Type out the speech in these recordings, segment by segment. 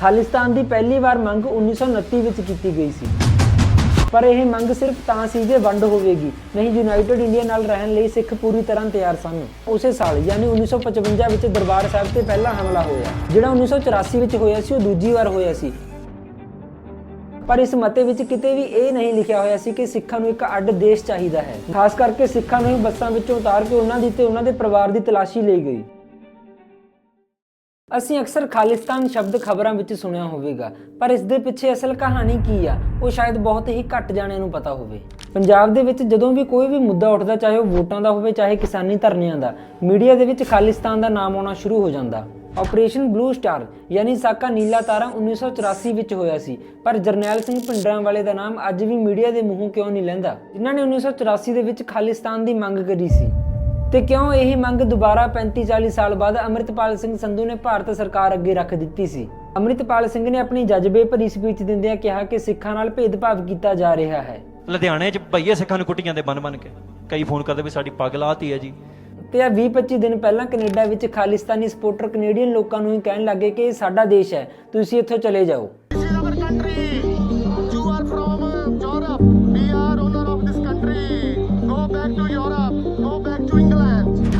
ਖਾਲਿਸਤਾਨ ਦੀ ਪਹਿਲੀ ਵਾਰ ਮੰਗ 1929 ਵਿੱਚ ਕੀਤੀ ਗਈ ਸੀ। ਪਰ ਇਹ ਮੰਗ ਸਿਰਫ ਤਾਂ ਸੀ ਜੇ ਵੰਡ ਹੋਵੇਗੀ। ਨਹੀਂ, ਯੂਨਾਈਟਿਡ ਇੰਡੀਆ ਨਾਲ ਰਹਿਣ ਲਈ ਸਿੱਖ ਪੂਰੀ ਤਰ੍ਹਾਂ ਤਿਆਰ ਸਨ। ਉਸੇ ਸਾਲ, ਯਾਨੀ 1955 ਵਿੱਚ ਦਰਬਾਰ ਸਾਹਿਬ ਤੇ ਪਹਿਲਾ ਹਮਲਾ ਹੋਇਆ। ਜਿਹੜਾ 1984 ਵਿੱਚ ਹੋਇਆ ਸੀ, ਉਹ ਦੂਜੀ ਵਾਰ ਹੋਇਆ ਸੀ। ਪਰ ਇਸ ਮਤੇ ਵਿੱਚ ਕਿਤੇ ਵੀ ਇਹ ਨਹੀਂ ਲਿਖਿਆ ਹੋਇਆ ਸੀ ਕਿ ਸਿੱਖਾਂ ਨੂੰ ਇੱਕ ਅੱਡ ਦੇਸ਼ ਚਾਹੀਦਾ ਹੈ। ਖਾਸ ਕਰਕੇ ਸਿੱਖਾਂ ਨੂੰ ਹੀ ਬੱਸਾਂ ਵਿੱਚੋਂ ਉਤਾਰ ਕੇ ਉਹਨਾਂ ਦੀ ਤੇ ਉਹਨਾਂ ਦੇ ਪਰਿਵਾਰ ਦੀ ਤਲਾਸ਼ੀ ਲਈ ਗਈ। ਅਸੀਂ ਅਕਸਰ ਖਾਲਿਸਤਾਨ ਸ਼ਬਦ ਖਬਰਾਂ ਵਿੱਚ ਸੁਣਿਆ ਹੋਵੇਗਾ, ਪਰ ਇਸ ਦੇ ਪਿੱਛੇ ਅਸਲ ਕਹਾਣੀ ਕੀ ਆ? ਉਹ ਸ਼ਾਇਦ ਬਹੁਤ ਹੀ ਘੱਟ ਜਾਣਿਆਂ ਨੂੰ ਪਤਾ ਹੋਵੇ। ਪੰਜਾਬ ਦੇ ਵਿੱਚ ਜਦੋਂ ਵੀ ਕੋਈ ਵੀ ਮੁੱਦਾ ਉੱਠਦਾ, ਚਾਹੇ ਉਹ ਵੋਟਾਂ ਦਾ ਹੋਵੇ, ਚਾਹੇ ਕਿਸਾਨੀ ਧਰਨਿਆਂ ਦਾ, ਮੀਡੀਆ ਦੇ ਵਿੱਚ ਖਾਲਿਸਤਾਨ ਦਾ ਨਾਮ ਆਉਣਾ ਸ਼ੁਰੂ ਹੋ ਜਾਂਦਾ। ਆਪਰੇਸ਼ਨ ਬਲੂ ਸਟਾਰ ਯਾਨੀ ਸਾਕਾ ਨੀਲਾ ਤਾਰਾ 1984 ਵਿੱਚ ਹੋਇਆ ਸੀ, ਪਰ ਜਰਨੈਲ ਸਿੰਘ ਭਿੰਡਰਾਂ ਵਾਲੇ ਦਾ ਨਾਮ ਅੱਜ ਵੀ ਮੀਡੀਆ ਦੇ ਮੂੰਹੋਂ ਕਿਉਂ ਨਹੀਂ ਲੈਂਦਾ? ਜਿਨ੍ਹਾਂ ਨੇ 1984 ਦੇ ਵਿੱਚ ਖਾਲਿਸਤਾਨ ਦੀ ਮੰਗ ਕਰੀ ਸੀ। ਤੇ ਕਿਉਂ ਇਹ ਮੰਗ ਦੁਬਾਰਾ 35 40 ਸਾਲ ਬਾਅਦ ਅੰਮ੍ਰਿਤਪਾਲ ਸਿੰਘ ਸੰਧੂ ਨੇ ਭਾਰਤ ਸਰਕਾਰ ਅੱਗੇ ਰੱਖ ਦਿੱਤੀ ਸੀ? ਅੰਮ੍ਰਿਤਪਾਲ ਸਿੰਘ ਨੇ ਆਪਣੀ ਜਜ਼ਬੇ ਭਰੀ ਸਪੀਚ ਦਿੰਦਿਆਂ ਕਿਹਾ ਕਿ ਸਿੱਖਾਂ ਨਾਲ ਭੇਦਭਾਵ ਕੀਤਾ ਜਾ ਰਿਹਾ ਹੈ। ਲੁਧਿਆਣੇ 'ਚ ਭਈਏ ਸਿੱਖਾਂ ਨੂੰ ਕੁੱਟੀਆਂ ਦੇ ਬਨ ਬਨ ਕੇ। ਕਈ ਫੋਨ ਕਰਦੇ ਵੀ ਸਾਡੀ ਪੱਗ ਲਾਤੀ ਹੈ ਜੀ। ਤੇ ਆ 20 25 ਦਿਨ ਪਹਿਲਾਂ ਕੈਨੇਡਾ ਵਿੱਚ ਖਾਲਿਸਤਾਨੀ ਸਪੋਰਟਰ ਕੈਨੇਡੀਅਨ ਲੋਕਾਂ ਨੂੰ ਹੀ ਕਹਿਣ ਲੱਗੇ ਕਿ ਇਹ ਸਾਡਾ ਦੇਸ਼ ਹੈ ਤੁਸੀਂ ਇੱਥੋਂ ਚਲੇ ਜਾਓ।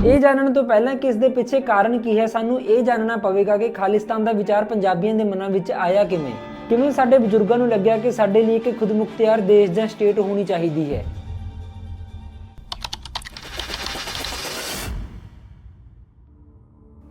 ਇਹ ਜਾਣਨ ਤੋਂ ਪਹਿਲਾਂ ਕਿ ਇਸ ਦੇ ਪਿੱਛੇ ਕਾਰਨ ਕੀ ਹੈ, ਸਾਨੂੰ ਇਹ ਜਾਣਨਾ ਪਵੇਗਾ ਕਿ ਖਾਲਿਸਤਾਨ ਦਾ ਵਿਚਾਰ ਪੰਜਾਬੀਆਂ ਦੇ ਮਨਾਂ ਵਿੱਚ ਆਇਆ ਕਿਵੇਂ? ਕਿਵੇਂ ਸਾਡੇ ਬਜ਼ੁਰਗਾਂ ਨੂੰ ਲੱਗਿਆ ਕਿ ਸਾਡੇ ਲਈ ਇੱਕ ਖੁਦਮੁਖਤਿਆਰ ਦੇਸ਼ ਜਾਂ ਸਟੇਟ ਹੋਣੀ ਚਾਹੀਦੀ ਹੈ?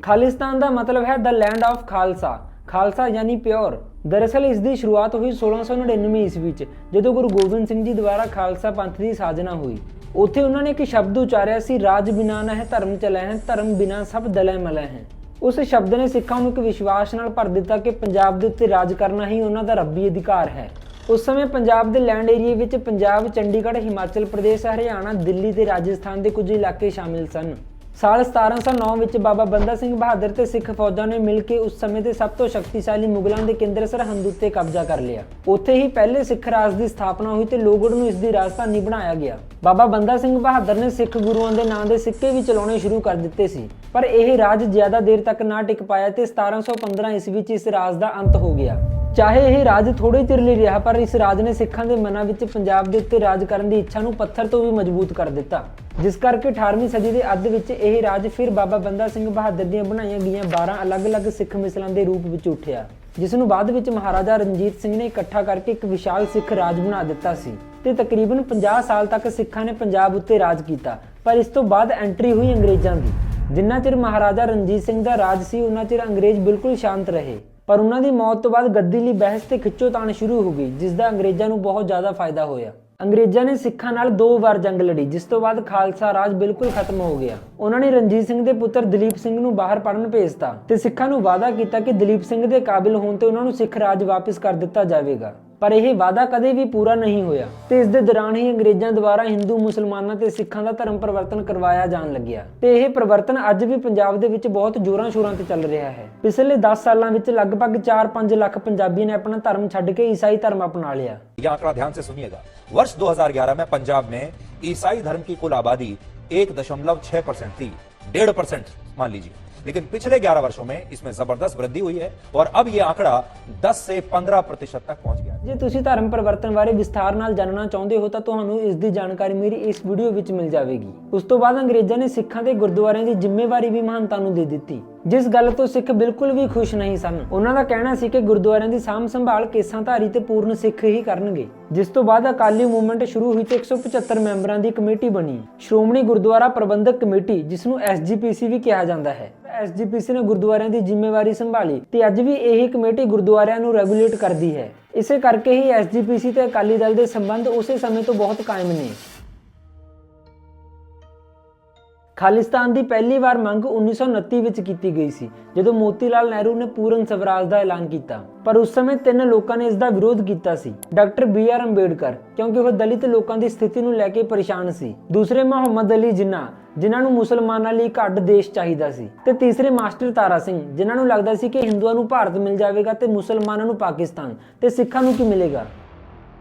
ਖਾਲਿਸਤਾਨ ਦਾ ਮਤਲਬ ਹੈ the land of Khalsa. Khalsa ਯਾਨੀ ਪਿਓਰ। ਦਰਅਸਲ ਇਸ ਦੀ ਸ਼ੁਰੂਆਤ ਹੋਈ 1699 ਈਸਵੀ ਵਿੱਚ ਜਦੋਂ ਗੁਰੂ ਗੋਬਿੰਦ ਸਿੰਘ ਜੀ ਦੁਆਰਾ ਖਾਲਸਾ ਪੰਥ ਦੀ ਸਾਜਨਾ ਹੋਈ। ਉੱਥੇ ਉਹਨਾਂ ਨੇ ਇੱਕ ਸ਼ਬਦ ਉਚਾਰਿਆ ਸੀ, ਰਾਜ ਬਿਨਾ ਨਾ ਹੈ, ਧਰਮ ਚਲੈ ਹੈ, ਧਰਮ ਬਿਨਾ ਸਭ ਦਲੈ ਮਲੈ ਹੈ। ਉਸ ਸ਼ਬਦ ਨੇ ਸਿੱਖਾਂ ਨੂੰ ਇੱਕ ਵਿਸ਼ਵਾਸ ਨਾਲ ਭਰ ਦਿੱਤਾ ਕਿ ਪੰਜਾਬ ਦੇ ਉੱਤੇ ਰਾਜ ਕਰਨਾ ਹੀ ਉਹਨਾਂ ਦਾ ਰੱਬੀ ਅਧਿਕਾਰ ਹੈ। ਉਸ ਸਮੇਂ ਪੰਜਾਬ ਦੇ ਲੈਂਡ ਏਰੀਆ ਵਿੱਚ ਪੰਜਾਬ, ਚੰਡੀਗੜ੍ਹ, ਹਿਮਾਚਲ ਪ੍ਰਦੇਸ਼, ਹਰਿਆਣਾ, ਦਿੱਲੀ ਤੇ ਰਾਜਸਥਾਨ ਦੇ ਕੁਝ ਇਲਾਕੇ ਸ਼ਾਮਿਲ ਸਨ। ਸਾਲ 1709 ਵਿੱਚ ਬਾਬਾ ਬੰਦਾ ਸਿੰਘ ਬਹਾਦਰ ਤੇ ਸਿੱਖ ਫੌਜਾਂ ਨੇ ਮਿਲ ਕੇ ਉਸ ਸਮੇਂ ਦੇ ਸਭ ਤੋਂ ਸ਼ਕਤੀਸ਼ਾਲੀ ਮੁਗਲਾਂ ਦੇ ਕੇਂਦਰ ਸਰਹੰਦ ਉੱਤੇ ਕਬਜ਼ਾ ਕਰ ਲਿਆ। ਉੱਥੇ ਹੀ ਪਹਿਲੇ ਸਿੱਖ ਰਾਜ ਦੀ ਸਥਾਪਨਾ ਹੋਈ ਤੇ ਲੋਗੜ ਨੂੰ ਇਸ ਦੀ ਰਾਜਧਾਨੀ ਬਣਾਇਆ ਗਿਆ। ਬਾਬਾ ਬੰਦਾ ਸਿੰਘ ਬਹਾਦਰ ਨੇ ਸਿੱਖ ਗੁਰੂਆਂ ਦੇ ਨਾਂ ਦੇ ਸਿੱਕੇ ਵੀ ਚਲਾਉਣੇ ਸ਼ੁਰੂ ਕਰ ਦਿੱਤੇ ਸੀ, ਪਰ ਇਹ ਰਾਜ ਜ਼ਿਆਦਾ ਦੇਰ ਤੱਕ ਨਾ ਟਿਕ ਪਾਇਆ ਤੇ 1715 ਈਸਵੀ ਵਿੱਚ ਇਸ ਰਾਜ ਦਾ ਅੰਤ ਹੋ ਗਿਆ। ਚਾਹੇ ਇਹ ਰਾਜ ਥੋੜੇ ਚਿਰ ਲਈ ਰਿਹਾ, ਪਰ ਇਸ ਰਾਜ ਨੇ ਸਿੱਖਾਂ ਦੇ ਮਨਾਂ ਵਿੱਚ ਪੰਜਾਬ ਦੇ ਉੱਤੇ ਰਾਜ ਕਰਨ ਦੀ ਇੱਛਾ ਨੂੰ ਪੱਥਰ ਤੋਂ ਵੀ ਮਜ਼ਬੂਤ ਕਰ ਦਿੱਤਾ। ਜਿਸ ਕਰਕੇ 18ਵੀਂ ਸਦੀ ਦੇ ਅੱਧ ਵਿੱਚ ਇਹ ਰਾਜ ਫਿਰ ਬਾਬਾ ਬੰਦਾ ਸਿੰਘ ਬਹਾਦਰ ਦੀਆਂ ਬਣਾਈਆਂ ਗਈਆਂ 12 ਅਲੱਗ-ਅਲੱਗ ਸਿੱਖ ਮਿਸਲਾਂ ਦੇ ਰੂਪ ਵਿੱਚ ਉੱਠਿਆ, ਜਿਸ ਨੂੰ ਬਾਅਦ ਵਿੱਚ ਮਹਾਰਾਜਾ ਰਣਜੀਤ ਸਿੰਘ ਨੇ ਇਕੱਠਾ ਕਰਕੇ ਇੱਕ ਵਿਸ਼ਾਲ ਸਿੱਖ ਰਾਜ ਬਣਾ ਦਿੱਤਾ ਸੀ ਤੇ ਤਕਰੀਬਨ 50 ਸਾਲ ਤੱਕ ਸਿੱਖਾਂ ਨੇ ਪੰਜਾਬ ਉੱਤੇ ਰਾਜ ਕੀਤਾ, ਪਰ ਇਸ ਤੋਂ ਬਾਅਦ ਐਂਟਰੀ ਹੋਈ ਅੰਗਰੇਜ਼ਾਂ ਦੀ। ਜਿੰਨਾ ਚਿਰ ਮਹਾਰਾਜਾ ਰਣਜੀਤ ਸਿੰਘ ਦਾ ਰਾਜ ਸੀ ਉਹਨਾਂ ਚਿਰ ਅੰਗਰੇਜ਼ ਬਿਲਕੁਲ ਸ਼ਾਂਤ ਰਹੇ। ਪਰ ਉਹਨਾਂ ਦੀ ਮੌਤ ਤੋਂ ਬਾਅਦ ਗੱਦੀ ਲਈ ਬਹਿਸ ਤੇ ਖਿੱਚੋਤਾਣ ਸ਼ੁਰੂ ਹੋ ਗਈ, ਜਿਸ ਦਾ ਅੰਗਰੇਜ਼ਾਂ ਨੂੰ ਬਹੁਤ ਜ਼ਿਆਦਾ ਫਾਇਦਾ ਹੋਇਆ। ਅੰਗਰੇਜ਼ਾਂ ਨੇ ਸਿੱਖਾਂ ਨਾਲ ਦੋ ਵਾਰ ਜੰਗ ਲੜੀ, ਜਿਸ ਤੋਂ ਬਾਅਦ ਖਾਲਸਾ ਰਾਜ ਬਿਲਕੁਲ ਖਤਮ ਹੋ ਗਿਆ। ਉਹਨਾਂ ਨੇ ਰਣਜੀਤ ਸਿੰਘ ਦੇ ਪੁੱਤਰ ਦਲੀਪ ਸਿੰਘ ਨੂੰ ਬਾਹਰ ਪੜਨ ਭੇਜਤਾ ਤੇ ਸਿੱਖਾਂ ਨੂੰ ਵਾਅਦਾ ਕੀਤਾ ਕਿ ਦਲੀਪ ਸਿੰਘ ਦੇ ਕਾਬਿਲ ਹੋਣ ਤੇ ਉਹਨਾਂ ਨੂੰ ਸਿੱਖ ਰਾਜ ਵਾਪਸ ਕਰ ਦਿੱਤਾ ਜਾਵੇਗਾ। ਪਰ ਇਹ ਵਾਅਦਾ ਕਦੇ ਵੀ ਪੂਰਾ ਨਹੀਂ ਹੋਇਆ ਤੇ ਇਸ ਦੇ ਦੌਰਾਨ ਹੀ ਅੰਗਰੇਜ਼ਾਂ ਦੁਆਰਾ ਹਿੰਦੂ ਮੁਸਲਮਾਨਾਂ ਤੇ ਸਿੱਖਾਂ ਦਾ ਧਰਮ ਪਰਿਵਰਤਨ ਕਰਵਾਇਆ ਜਾਣ ਲੱਗਿਆ ਤੇ ਇਹ ਪਰਿਵਰਤਨ ਅੱਜ ਵੀ ਪੰਜਾਬ ਦੇ ਵਿੱਚ ਬਹੁਤ ਜ਼ੋਰਾਂ ਸ਼ੋਰਾਂ ਤੇ ਚੱਲ ਰਿਹਾ ਹੈ ਪਿਛਲੇ 10 ਸਾਲਾਂ ਵਿੱਚ ਲਗਭਗ 4-5 ਲੱਖ ਪੰਜਾਬੀ ਨੇ ਆਪਣਾ ਧਰਮ ਛੱਡ ਕੇ ਈਸਾਈ ਧਰਮ ਅਪਣਾ ਲਿਆ ये आंकड़ा ध्यान से सुनिएगा वर्ष 2011 में पंजाब में ईसाई धर्म की कुल आबादी एक दशमलव छह परसेंट थी डेढ़ परसेंट मान लीजिए लेकिन पिछले 11 वर्षों में इसमें जबरदस्त वृद्धि हुई है और अब ये आंकड़ा 10 से 15 प्रतिशत तक पहुंच गया है ਜੇ ਤੁਸੀਂ ਧਰਮ ਪਰਿਵਰਤਨ ਬਾਰੇ ਵਿਸਥਾਰ ਨਾਲ ਜਾਣਨਾ ਚਾਹੁੰਦੇ ਹੋ ਤਾਂ ਤੁਹਾਨੂੰ ਇਸ ਦੀ ਜਾਣਕਾਰੀ ਮੇਰੀ ਇਸ ਵੀਡੀਓ ਵਿੱਚ ਮਿਲ ਜਾਵੇਗੀ ਉਸ ਤੋਂ ਬਾਅਦ ਅੰਗਰੇਜ਼ਾਂ ਨੇ ਸਿੱਖਾਂ ਦੇ ਗੁਰਦੁਆਰਿਆਂ ਦੀ ਜ਼ਿੰਮੇਵਾਰੀ ਵੀ ਮਹਾਨਤਾ ਨੂੰ ਦੇ ਦਿੱਤੀ ਜਿਸ ਗੱਲ ਤੋਂ ਸਿੱਖ ਬਿਲਕੁਲ ਵੀ ਖੁਸ਼ ਨਹੀਂ ਸਨ। ਉਹਨਾਂ ਦਾ ਕਹਿਣਾ ਸੀ ਕਿ ਗੁਰਦੁਆਰਿਆਂ ਦੀ ਸਾਂਭ ਸੰਭਾਲ ਕੇਸਾਂ ਧਾਰੀ ਤੇ ਪੂਰਨ ਸਿੱਖ ਹੀ ਕਰਨਗੇ। ਜਿਸ ਤੋਂ ਬਾਅਦ ਅਕਾਲੀ ਮੂਵਮੈਂਟ ਸ਼ੁਰੂ ਹੋਈ ਤੇ 175 ਮੈਂਬਰਾਂ ਦੀ ਕਮੇਟੀ ਬਣੀ। ਸ਼੍ਰੋਮਣੀ ਗੁਰਦੁਆਰਾ ਪ੍ਰਬੰਧਕ ਕਮੇਟੀ, ਜਿਸ ਨੂੰ ਐਸਜੀਪੀਸੀ ਵੀ ਕਿਹਾ ਜਾਂਦਾ ਹੈ। ਐਸਜੀਪੀਸੀ ਨੇ ਗੁਰਦੁਆਰਿਆਂ ਦੀ ਜ਼ਿੰਮੇਵਾਰੀ ਸੰਭਾਲੀ ਤੇ ਅੱਜ ਵੀ ਇਹੀ ਕਮੇਟੀ ਗੁਰਦੁਆਰਿਆਂ ਨੂੰ ਰੈਗੂਲੇਟ ਕਰਦੀ ਹੈ। ਇਸੇ ਕਰਕੇ ਹੀ ਐਸਜੀਪੀਸੀ ਤੇ ਅਕਾਲੀ ਦਲ ਦੇ ਸੰਬੰਧ ਉਸੇ ਸਮੇਂ ਤੋਂ ਬਹੁਤ ਕਾਇਮ ਨੇ। ਖਾਲਿਸਤਾਨ ਦੀ ਪਹਿਲੀ ਵਾਰ ਮੰਗ 1929 ਵਿੱਚ ਕੀਤੀ ਗਈ ਸੀ, ਜਦੋਂ ਮੋਤੀ ਲਾਲ ਨਹਿਰੂ ਨੇ ਪੂਰਨ ਸਵਰਾਜ ਦਾ ਐਲਾਨ ਕੀਤਾ। ਪਰ ਉਸ ਸਮੇਂ ਤਿੰਨ ਲੋਕਾਂ ਨੇ ਇਸ ਦਾ ਵਿਰੋਧ ਕੀਤਾ ਸੀ, ਡਾਕਟਰ ਬੀ ਆਰ ਅੰਬੇਡਕਰ, ਕਿਉਂਕਿ ਉਹ ਦਲਿਤ ਲੋਕਾਂ ਦੀ ਸਥਿਤੀ ਨੂੰ ਲੈ ਕੇ ਪਰੇਸ਼ਾਨ ਸੀ। ਦੂਸਰੇ ਮੁਹੰਮਦ ਅਲੀ ਜਿੰਨਾ, ਜਿਨ੍ਹਾਂ ਨੂੰ ਮੁਸਲਮਾਨਾਂ ਲਈ ਇੱਕ ਅੱਡ ਦੇਸ਼ ਚਾਹੀਦਾ ਸੀ। ਤੇ ਤੀਸਰੇ ਮਾਸਟਰ ਤਾਰਾ ਸਿੰਘ, ਜਿਨ੍ਹਾਂ ਨੂੰ ਲੱਗਦਾ ਸੀ ਕਿ ਹਿੰਦੂਆਂ ਨੂੰ ਭਾਰਤ ਮਿਲ ਜਾਵੇਗਾ ਤੇ ਮੁਸਲਮਾਨਾਂ ਨੂੰ ਪਾਕਿਸਤਾਨ, ਤੇ ਸਿੱਖਾਂ ਨੂੰ ਕੀ ਮਿਲੇਗਾ?